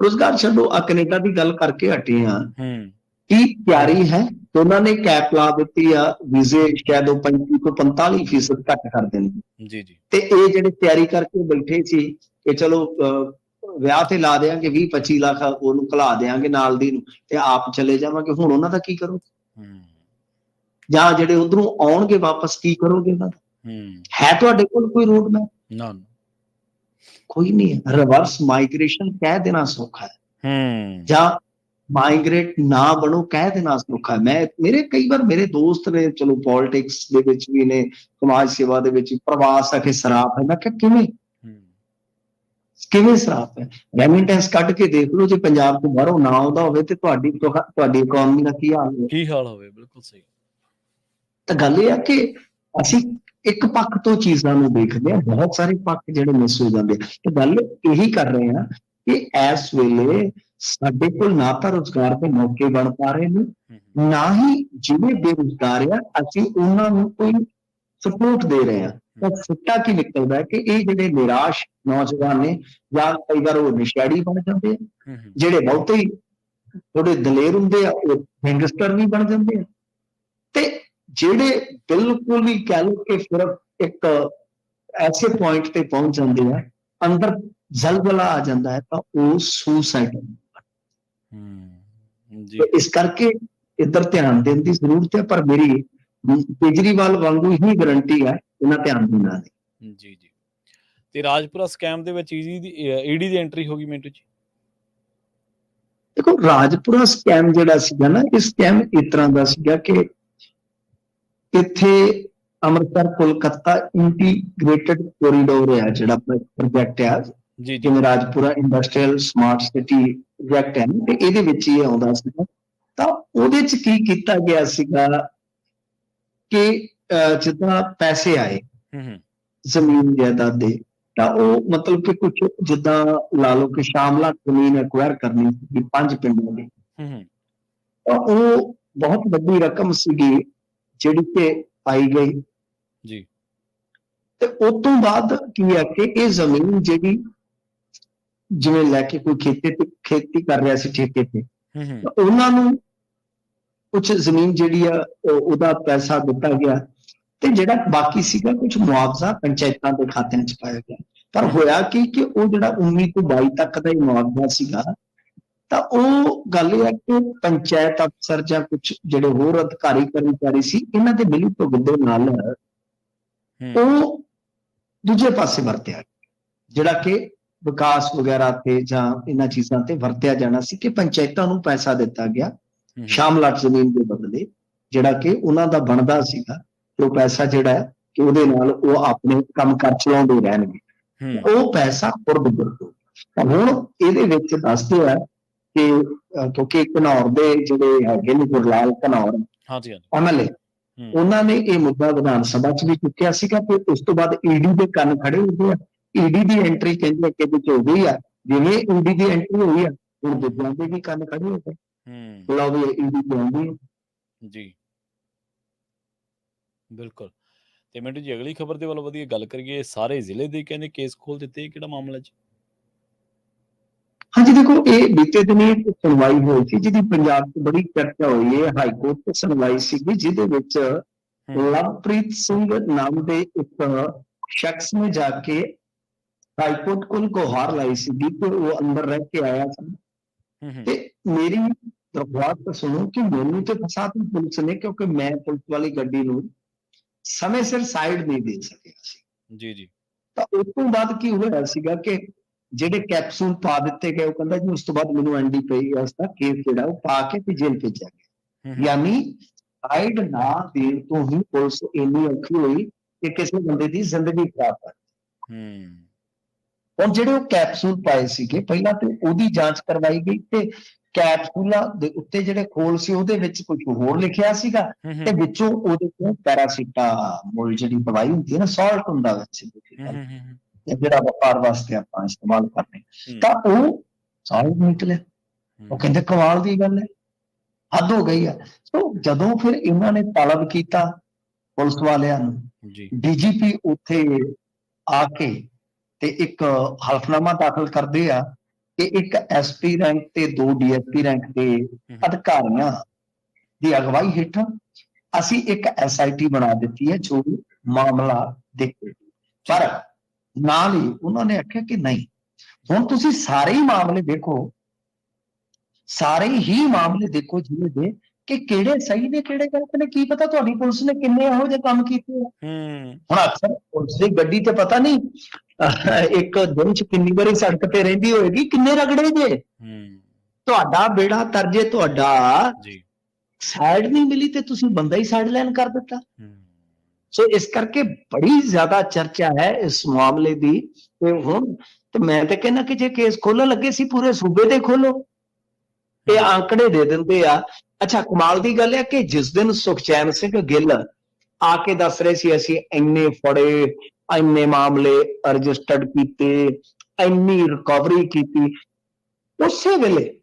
ਰੁਜ਼ਗਾਰ ਛੱਡੋ ਆ ਕੈਨੇਡਾ ਦੀ ਗੱਲ ਕਰਕੇ ਹਟੇ ਆ ਹੂੰ। ਕੀ ਤਿਆਰੀ ਹੈ? ਤੇ ਉਹਨਾਂ ਨੇ ਕੈਪ ਲਾ ਦਿੱਤੀ ਆ ਵੀਜ਼ੇ ਸ਼ਾਇਦ ਉਹ 35 ਤੋਂ 45 ਫੀਸਦ ਘੱਟ ਕਰ ਦੇਣਗੇ। ਜੀ ਜੀ। ਤੇ ਇਹ ਜਿਹੜੇ ਤਿਆਰੀ ਕਰਕੇ ਬੈਠੇ ਸੀ ਕਿ ਚਲੋ ਵਿਆਹ ਤੇ ਲਾ ਦੇਾਂਗੇ 20 25 ਲੱਖ ਉਹਨੂੰ ਘਲਾ ਦੇਾਂਗੇ ਨਾਲ ਦੀ ਨੂੰ ਤੇ ਆਪ ਚਲੇ ਜਾਵਾਂਗੇ। ਹੁਣ ਉਹਨਾਂ ਦਾ ਕੀ ਕਰੋ ਹੂੰ। ਜਾਂ ਜਿਹੜੇ ਉਧਰੋਂ ਆਉਣਗੇ ਵਾਪਸ ਕੀ ਕਰੋਗੇ ਉਹਨਾਂ ਦਾ? ਹੂੰ। ਹੈ ਤੁਹਾਡੇ ਕੋਲ ਕੋਈ ਰੋਡ ਮੈਪ ਨਾ ਨਾ ਕੋਈ ਨਹੀਂ ਰਿਵਰਸ ਮਾਈਗ੍ਰੇਸ਼ਨ ਕਹਿ ਦੇਣਾ ਸੌਖਾ ਹੈ। ਹੂੰ। ਜਾਂ ਮਾਈਗ੍ਰੇਟ ਨਾ ਬਣੋ ਕਹਿ ਦੇਣਾ ਸੌਖਾ ਹੈ। ਮੈਂ ਮੇਰੇ ਕਈ ਵਾਰ ਮੇਰੇ ਦੋਸਤ ਨੇ ਚਲੋ ਪੋਲਿਟਿਕਸ ਦੇ ਵਿੱਚ ਵੀ ਨੇ ਸਮਾਜ ਸੇਵਾ ਦੇ ਵਿੱਚ ਪ੍ਰਵਾਸ ਆ ਕੇ ਸਰਾਪ ਹੈ। ਮੈਂ ਕਿਹਾ ਕਿਵੇਂ? ਕਿਵੇਂ ਸਰਾਪ ਹੈ? ਰੈਮਿਟੈਂਸ ਕੱਢ ਕੇ ਦੇਖ ਲਓ ਜੇ ਪੰਜਾਬ ਤੋਂ ਬਾਹਰੋਂ ਨਾ ਆਉਂਦਾ ਹੋਵੇ ਤੇ ਤੁਹਾਡੀ ਤੁਹਾ- ਤੁਹਾਡੀ ਇਕਨੋਮੀ ਦਾ ਕੀ ਹਾਲ ਹੋਵੇ? ਕੀ ਹਾਲ ਹੋਵੇ? ਬਿਲਕੁਲ ਸਹੀ। ਤਾਂ ਗੱਲ ਇਹ ਆ ਕਿ ਅਸੀਂ ਇੱਕ ਪੱਖ ਤੋਂ ਚੀਜ਼ਾਂ ਨੂੰ ਦੇਖਦੇ ਆ ਬਹੁਤ ਸਾਰੇ ਪੱਖ ਜਿਹੜੇ ਮਿਸ ਹੋ ਜਾਂਦੇ ਤੇ ਗੱਲ ਇਹੀ ਕਰ ਰਹੇ ਆ ਕਿ ਇਸ ਵੇਲੇ ਸਾਡੇ ਕੋਲ ਨਾ ਤਾਂ ਰੋਜ਼ਗਾਰ ਦੇ ਮੌਕੇ ਬਣ ਪਾ ਰਹੇ ਨੇ ਨਾ ਹੀ ਜਿਹੜੇ ਬੇਰੁਜ਼ਗਾਰ ਆ ਅਸੀਂ ਉਹਨਾਂ ਨੂੰ ਕੋਈ ਸਪੋਰਟ ਦੇ ਰਹੇ ਹਾਂ। ਤਾਂ ਸਿੱਟਾ ਕੀ ਨਿਕਲਦਾ ਹੈ ਕਿ ਇਹ ਜਿਹੜੇ ਨਿਰਾਸ਼ ਨੌਜਵਾਨ ਨੇ ਜਾਂ ਕਈ ਵਾਰ ਉਹ ਨਿਸ਼ਾੜੀ ਬਣ ਜਾਂਦੇ ਆ ਜਿਹੜੇ ਬਹੁਤੇ ਹੀ ਥੋੜੇ ਦਲੇਰ ਹੁੰਦੇ ਆ ਉਹ ਗੈਂਗਸਟਰ ਵੀ ਬਣ ਜਾਂਦੇ ਆ। ਤੇ ਜਿਹੜੇ ਬਿਲਕੁਲ ਵੀ ਕਹਿ ਲਓ ਕਿ ਸਿਰਫ ਇੱਕ ਐਸੇ ਪੁਆਇੰਟ ਤੇ ਪਹੁੰਚ ਜਾਂਦੇ ਆ ਅੰਦਰ ਜ਼ਲਜ਼ਲਾ ਆ ਜਾਂਦਾ ਹੈ ਤਾਂ ਉਹ ਸੁਸਾਈਡ ਹੂੰ। ਜੀ। ਇਸ ਕਰਕੇ ਇੱਧਰ ਧਿਆਨ ਦੇਣ ਦੀ ਜ਼ਰੂਰਤ ਹੈ ਪਰ ਮੇਰੀ ਕੇਜਰੀਵਾਲ ਵਾਂਗੂ ਹੀ ਗਰੰਟੀ ਹੈ ਇਹਨਾਂ ਧਿਆਨ ਦੇਣਾ ਨਹੀਂ ਜੀ ਜੀ। ਤੇ ਰਾਜਪੁਰਾ ਸਕੈਮ ਦੇ ਵਿੱਚ ਈਡੀ ਦੀ ਈਡੀ ਦੀ ਐਂਟਰੀ ਹੋ ਗਈ ਮਿੰਟੂ ਜੀ? ਦੇਖੋ ਰਾਜਪੁਰਾ ਸਕੈਮ ਜਿਹੜਾ ਸੀਗਾ ਨਾ ਇਹ ਸਕੈਮ ਇਸ ਤਰ੍ਹਾਂ ਦਾ ਸੀਗਾ ਕਿ ਇੱਥੇ ਅੰਮ੍ਰਿਤਸਰ ਕੋਲਕਾਤਾ ਇੰਟੀਗ੍ਰੇਟਡ ਕੋਰੀਡੋਰ ਹੈ ਜਿਹੜਾ ਪ੍ਰੋਜੈਕਟ ਹੈ ਜੀ ਜਿਵੇਂ Rajpura industrial smart city project ਹੈ ਤੇ ਇਹਦੇ ਵਿੱਚ ਹੀ ਆਉਂਦਾ ਸੀਗਾ। ਤਾਂ ਉਹਦੇ ਚ ਕੀ ਕੀਤਾ ਗਿਆ ਸੀਗਾ ਕਿ ਜਿੱਦਾਂ ਪੈਸੇ ਆਏ ਹੂੰ ਹੂੰ। ਜ਼ਮੀਨ ਜਾਇਦਾਦ ਦੇ ਤਾਂ ਉਹ ਮਤਲਬ ਕਿ ਕੁਝ ਜਿੱਦਾਂ ਲਾ ਲਓ ਕਿ ਸ਼ਾਮਲਾ ਜ਼ਮੀਨ ਐਕਵਾਇਰ ਕਰਨੀ ਸੀ ਪੰਜ ਪਿੰਡਾਂ ਦੀ। ਹੂੰ ਹੂੰ। ਤਾਂ ਉਹ ਬਹੁਤ ਵੱਡੀ ਰਕਮ ਸੀਗੀ ਜਿਹੜੀ ਕਿ ਪਾਈ ਗਈ। ਜੀ। ਤੇ ਉਸ ਤੋਂ ਬਾਅਦ ਕੀ ਹੈ ਕਿ ਇਹ ਜ਼ਮੀਨ ਜਿਹੜੀ ਜਿਵੇਂ ਲੈ ਕੇ ਕੋਈ ਖੇਤੀ ਤੇ ਖੇਤੀ ਕਰ ਰਿਹਾ ਸੀ ਠੇਕੇ ਤੇ ਹੂੰ ਹੂੰ। ਤਾਂ ਉਹਨਾਂ ਨੂੰ ਕੁਝ ਜ਼ਮੀਨ ਜਿਹੜੀ ਆ ਉਹ- ਉਹਦਾ ਪੈਸਾ ਦਿੱਤਾ ਗਿਆ ਤੇ ਜਿਹੜਾ ਬਾਕੀ ਸੀਗਾ ਕੁਝ ਮੁਆਵਜ਼ਾ ਪੰਚਾਇਤਾਂ ਦੇ ਖਾਤਿਆਂ 'ਚ ਪਾਇਆ ਗਿਆ। ਪਰ ਹੋਇਆ ਕੀ ਕਿ ਉਹ ਜਿਹੜਾ 19 ਤੋਂ 22 ਤੱਕ ਦਾ ਹੀ ਮੁਆਵਜ਼ਾ ਸੀਗਾ ਤਾਂ ਉਹ ਗੱਲ ਇਹ ਹੈ ਕਿ ਪੰਚਾਇਤ ਅਫਸਰ ਜਾਂ ਕੁਝ ਜਿਹੜੇ ਹੋਰ ਅਧਿਕਾਰੀ ਕਰਮਚਾਰੀ ਸੀ ਇਹਨਾਂ ਦੇ ਮਿਲੀ ਭੁਗਤ ਦੇ ਨਾਲ ਉਹ ਦੂਜੇ ਪਾਸੇ ਵਰਤਿਆ। ਗਿਆ, ਜਿਹੜਾ ਕਿ ਵਿਕਾਸ ਵਗੈਰਾ ਤੇ ਜਾਂ ਇਹਨਾਂ ਚੀਜ਼ਾਂ ਤੇ ਵਰਤਿਆ ਜਾਣਾ ਸੀ ਕਿ ਪੰਚਾਇਤਾਂ ਨੂੰ ਪੈਸਾ ਦਿੱਤਾ ਗਿਆ ਸ਼ਾਮਲਾਟ ਜ਼ਮੀਨ ਦੇ ਬਦਲੇ ਜਿਹੜਾ ਕਿ ਉਹਨਾਂ ਦਾ ਬਣਦਾ ਸੀਗਾ ਤੇ ਉਹ ਪੈਸਾ ਜਿਹੜਾ ਹੈ ਕਿ ਉਹਦੇ ਨਾਲ ਉਹ ਆਪਣੇ ਕੰਮ ਕਰ ਚਲਾਉਂਦੇ ਰਹਿਣਗੇ। ਉਹ ਪੈਸਾ ਖੁਰਦ ਗੁਰਦੋ ਤਾਂ ਹੁਣ ਇਹਦੇ ਵਿੱਚ ਦੱਸਦੇ ਆ ਕਿ ਕਿਉਂਕਿ ਘਨੌਰ ਦੇ ਜਿਹੜੇ ਹੈਗੇ ਨੇ ਗੁਰਲਾਲ ਘਨੌਰ ਹਾਂਜੀ ਹਾਂਜੀ। ਐਮਐਲਏ ਉਹਨਾਂ ਨੇ ਇਹ ਮੁੱਦਾ ਵਿਧਾਨ ਸਭਾ 'ਚ ਵੀ ਚੁੱਕਿਆ ਸੀਗਾ ਤੇ ਉਸ ਤੋਂ ਬਾਅਦ ਈਡੀ ਦੇ ਕੰਨ ਖੜੇ ਹੋ ਗਏ ਆ। ਈਡੀ ਦੀ ਐਂਟਰੀ ਕਹਿੰਦੇ ਕਿ ਵਿੱਚ ਹੋ ਗਈ ਆ। ਜਿਵੇਂ ਈਡੀ ਦੀ ਐਂਟਰੀ ਹੋਈ ਆ ਹੁਣ ਦੂਜਿਆਂ ਦੇ ਵੀ ਕੰਨ ਖੜੇ ਹੋ ਗਏ। ਈਡੀ ਤੇ ਆਉਂਦੀ ਹੈ ਜੀ। ਬਿਲਕੁਲ। ਤੇ ਮਿੰਟੂ ਜੀ ਅਗਲੀ ਖਬਰ ਦੇ ਵੱਲ ਵਧੀਆ ਗੱਲ ਕਰੀਏ ਸਾਰੇ ਜ਼ਿਲ੍ਹੇ ਦੇ ਕਹਿੰਦੇ ਕੇਸ ਖੋਲ ਦਿੱਤੇ ਇਹ ਕਿਹੜਾ ਮਾਮਲਾ ਜੀ? ਹਾਂਜੀ ਦੇਖੋ ਇਹ ਬੀਤੇ ਦਿਨੀ ਇੱਕ ਸੁਣਵਾਈ ਹੋਈ ਸੀ ਜਿਹਦੀ ਪੰਜਾਬ 'ਚ ਬੜੀ ਚਰਚਾ ਹੋਈ ਹੈ ਹਾਈ ਕੋਰਟ 'ਚ ਸੁਣਵਾਈ ਸੀਗੀ ਜਿਹਦੇ ਵਿੱਚ ਲਵਪ੍ਰੀਤ ਸਿੰਘ ਨਾਮ ਦੇ ਇੱਕ ਸ਼ਖਸ ਨੇ ਜਾ ਕੇ ਹਾਈ ਕੋਰਟ ਕੋਲ ਗੁਹਾਰ ਲਾਈ ਸੀਗੀ ਕਿ ਉਹ ਅੰਦਰ ਰਹਿ ਕੇ ਆਇਆ ਸੀ। ਤੇ ਮੇਰੀ ਦਰਖਾਸਤ ਸੁਣੋ ਕਿ ਮੈਨੂੰ ਤੇ ਫਸਾਤੀ ਪੁਲਿਸ ਨੇ ਕਿਉਂਕਿ ਮੈਂ ਪੁਲਿਸ ਵਾਲੀ ਗੱਡੀ ਨੂੰ ਸਮੇਂ ਸਿਰ ਸਾਈਡ ਨਹੀਂ ਦੇ ਸਕਿਆ ਸੀ। ਜੀ ਜੀ। ਤਾਂ ਉਸ ਤੋਂ ਬਾਅਦ ਕੀ ਹੋਇਆ ਸੀਗਾ ਕਿ ਜਿਹੜੇ ਕੈਪਸੂਲ ਪਾ ਦਿੱਤੇ ਗਏ ਉਹ ਕਹਿੰਦਾ ਜੀ ਉਸ ਤੋਂ ਬਾਅਦ ਮੈਨੂੰ ਐਨਡੀਪੀਐਸ ਦਾ ਕੇਸ ਜਿਹੜਾ ਉਹ ਪਾ ਕੇ ਤੇ ਜੇਲ੍ਹ ਭੇਜਿਆ ਗਿਆ। ਯਾਨੀ ਸਾਈਡ ਨਾ ਦੇਣ ਤੋਂ ਹੀ ਪੁਲਿਸ ਇੰਨੀ ਔਖੀ ਹੋਈ ਕਿ ਕਿਸੇ ਬੰਦੇ ਦੀ ਜ਼ਿੰਦਗੀ ਖਰਾਬ ਕਰ ਹੂੰ। ਹੁਣ ਜਿਹੜੇ ਉਹ ਕੈਪਸੂਲ ਪਾਏ ਸੀਗੇ ਪਹਿਲਾਂ ਤੇ ਉਹਦੀ ਜਾਂਚ ਕਰਵਾਈ ਗਈ ਤੇ ਕੈਪਸੂਲਾਂ ਦੇ ਉੱਤੇ ਜਿਹੜੇ ਖੋਲ ਸੀ ਉਹਦੇ ਵਿੱਚ ਕੁਝ ਹੋਰ ਲਿਖਿਆ ਸੀਗਾ ਹੂੰ ਤੇ ਹੂੰ ਵਿੱਚੋਂ ਉਹਦੇ ਤੋਂ ਪੈਰਾਸੀਟਾਮੋਲ ਜਿਹੜੀ ਦਵਾਈ ਹੁੰਦੀ ਹੈ ਨਾ ਸਾਲਟ ਹੁੰਦਾ ਵਿੱਚ ਹੂੰ ਹੂੰ ਹੂੰ ਜਿਹੜਾ ਵਪਾਰ ਵਾਸਤੇ ਆਪਾਂ ਇਸਤੇਮਾਲ ਕਰਦੇ ਹਾਂ। ਹੂੰ ਤਾਂ ਉਹ ਸਾਲਟ ਨਿਕਲਿਆ। ਉਹ ਕਹਿੰਦੇ ਕਮਾਲ ਦੀ ਗੱਲ ਹੈ। ਹੱਦ ਹੋ ਗਈ ਆ। ਸੋ ਜਦੋਂ ਫਿਰ ਇਹਨਾਂ ਨੇ ਤਲਬ ਕੀਤਾ ਪੁਲਿਸ ਵਾਲਿਆਂ ਨੂੰ ਜੀ। ਡੀਜੀਪੀ ਉੱਥੇ ਆ ਕੇ ਤੇ ਇੱਕ ਹਲਫਨਾਮਾ ਦਾਖਲ ਕਰਦੇ ਆ। ਕਿ ਇੱਕ ਐਸਪੀ ਰੈਂਕ ਤੇ ਦੋ ਡੀਐਸਪੀ ਰੈਂਕ ਦੇ ਅਧਿਕਾਰੀਆਂ ਦੀ ਅਗਵਾਈ ਹੇਠ ਅਸੀਂ ਇੱਕ ਐਸਆਈਟੀ ਬਣਾ ਦਿੱਤੀ ਹੈ ਜੋ ਮਾਮਲਾ ਦੇਖੇ। ਪਰ ਨਾਲ ਹੀ ਉਹਨਾਂ ਨੇ ਆਖਿਆ ਕਿ ਨਹੀਂ ਹੁਣ ਤੁਸੀਂ ਸਾਰੇ ਹੀ ਮਾਮਲੇ ਦੇਖੋ। ਸਾਰੇ ਹੀ ਮਾਮਲੇ ਦੇਖੋ ਜਿਹਦੇ ਦੇ ਕਿ ਕਿਹੜੇ ਸਹੀ ਨੇ ਕਿਹੜੇ ਗਲਤ ਨੇ ਕੀ ਪਤਾ ਤੁਹਾਡੀ ਪੁਲਿਸ ਨੇ ਕਿੰਨੇ ਇਹੋ ਜਿਹੇ ਕੰਮ ਕੀਤੇ ਹੂੰ ਹੁਣ ਅਕਸਰ ਪੁਲਿਸ ਦੀ ਗੱਡੀ ਤੇ ਪਤਾ ਨਹੀਂ ਇੱਕ ਦਿਨ ਚ ਕਿੰਨੀ ਵਾਰੀ ਸੜਕ ਤੇ ਰਹਿੰਦੀ ਹੋਏਗੀ? ਕਿੰਨੇ ਰਗੜੇ ਜੇ? ਹੂੰ। ਤੁਹਾਡਾ ਬੇੜਾ ਤਰਜੇ ਤੁਹਾਡਾ ਜੀ। ਸਾਈਡ ਨਹੀਂ ਮਿਲੀ ਤੇ ਤੁਸੀਂ ਬੰਦਾ ਹੀ ਸਾਈਡ ਲਾਈਨ ਕਰ ਦਿੱਤਾ। ਹੂੰ। ਸੋ ਇਸ ਕਰਕੇ ਬੜੀ ਜ਼ਿਆਦਾ ਚਰਚਾ ਹੈ ਇਸ ਮਾਮਲੇ ਦੀ। ਤੇ ਹੁਣ ਤੇ ਮੈਂ ਤਾਂ ਕਹਿੰਦਾ ਕਿ ਜੇ ਕੇਸ ਖੋਲਣ ਲੱਗੇ ਸੀ ਪੂਰੇ ਸੂਬੇ ਤੇ ਖੋਲੋ ਇਹ ਆંકੜੇ ਦੇ ਦਿੰਦੇ ਆ। ਅੱਛਾ ਕਮਾਲ ਦੀ ਗੱਲ ਹੈ ਕਿ ਜਿਸ ਦਿਨ ਸੁਖਚੈਨ ਸਿੰਘ ਗਿੱਲ ਆ ਕੇ ਦੱਸ ਰਹੇ ਸੀ ਅਸੀਂ ਇੰਨੇ ਫੜੇ ਇੰਨੇ ਮਾਮਲੇ ਰਜਿਸਟਰਡ ਕੀਤੇ ਇੰਨੀ ਰਿਕਵਰੀ ਕੀਤੀ। ਉਸੇ ਵੇਲੇ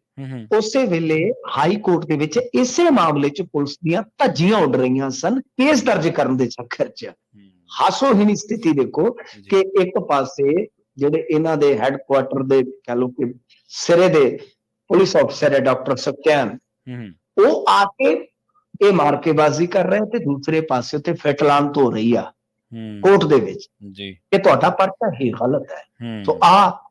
ਉਸੇ ਵੇਲੇ ਹਾਈ ਕੋਰਟ ਦੇ ਵਿੱਚ ਇਸੇ ਮਾਮਲੇ 'ਚ ਪੁਲਿਸ ਦੀਆਂ ਧੱਜੀਆਂ ਉੱਡ ਰਹੀਆਂ ਸਨ ਕੇਸ ਦਰਜ ਕਰਨ ਦੇ ਚੱਕਰ 'ਚ। ਹੂੰ, ਹਾਸੋਹੀਣੀ ਸਥਿਤੀ ਦੇਖੋ ਕਿ ਇੱਕ ਪਾਸੇ ਜਿਹੜੇ ਇਹਨਾਂ ਦੇ ਹੈੱਡਕੁਆਟਰ ਦੇ ਕਹ ਲਓ ਕਿ ਸਿਰੇ ਦੇ ਪੁਲਿਸ ਅਫਸਰ ਹੈ ਡਾਕਟਰ ਸਤਿਆਨ ਹੂੰ ਉਹ ਆ ਕੇ ਇਹ ਮਾਰਕੇਬਾਜ਼ੀ ਕਰ ਰਹੇ ਤੇ ਦੂਸਰੇ ਪਾਸੇ ਉੱਤੇ ਫਿਟਲਾਨ ਹੋ ਰਹੀ ਆ। ਕੋਰਟ ਦੇ ਵਿੱਚ ਜੀ। ਕਿ ਤੁਹਾਡਾ ਪਰਚਾ ਹੀ ਗਲਤ ਹੈ। ਸੋ ਆ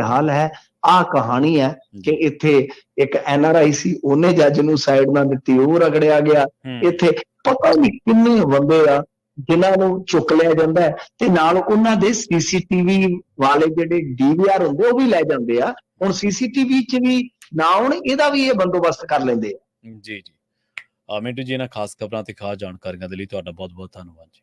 ਹਾਲ ਹੈ ਆ ਕਹਾਣੀ ਹੈ ਕਿ ਇੱਥੇ ਇੱਕ ਐਨ ਆਰ ਆਈ ਸੀ ਉਹਨੇ ਜੱਜ ਨੂੰ ਸਾਈਡ ਨਾ ਦਿੱਤੀ ਉਹ ਰਗੜਿਆ ਗਿਆ। ਇੱਥੇ ਪਤਾ ਨਹੀਂ ਕਿੰਨੇ ਬੰਦੇ ਆ ਜਿਨ੍ਹਾਂ ਨੂੰ ਚੁੱਕ ਲਿਆ ਜਾਂਦਾ ਤੇ ਨਾਲ ਉਹਨਾਂ ਦੇ ਸੀਸੀਟੀਵੀ ਵਾਲੇ ਜਿਹੜੇ ਡੀਵੀਆਰ ਹੁੰਦੇ ਉਹ ਵੀ ਲੈ ਜਾਂਦੇ ਆ। ਹੁਣ ਸੀਸੀਟੀਵੀ 'ਚ ਵੀ ਨਾ ਹੁਣ ਇਹਦਾ ਵੀ ਇਹ ਬੰਦੋਬਸਤ ਕਰ ਲੈਂਦੇ ਆ। ਜੀ ਜੀ। ਆ ਮਿੰਟੂ ਜੀ ਇਹਨਾਂ ਖਾਸ ਖਬਰਾਂ ਤੇ ਖਾਸ ਜਾਣਕਾਰੀਆਂ ਦੇ ਲਈ ਤੁਹਾਡਾ ਬਹੁਤ ਬਹੁਤ ਧੰਨਵਾਦ ਜੀ।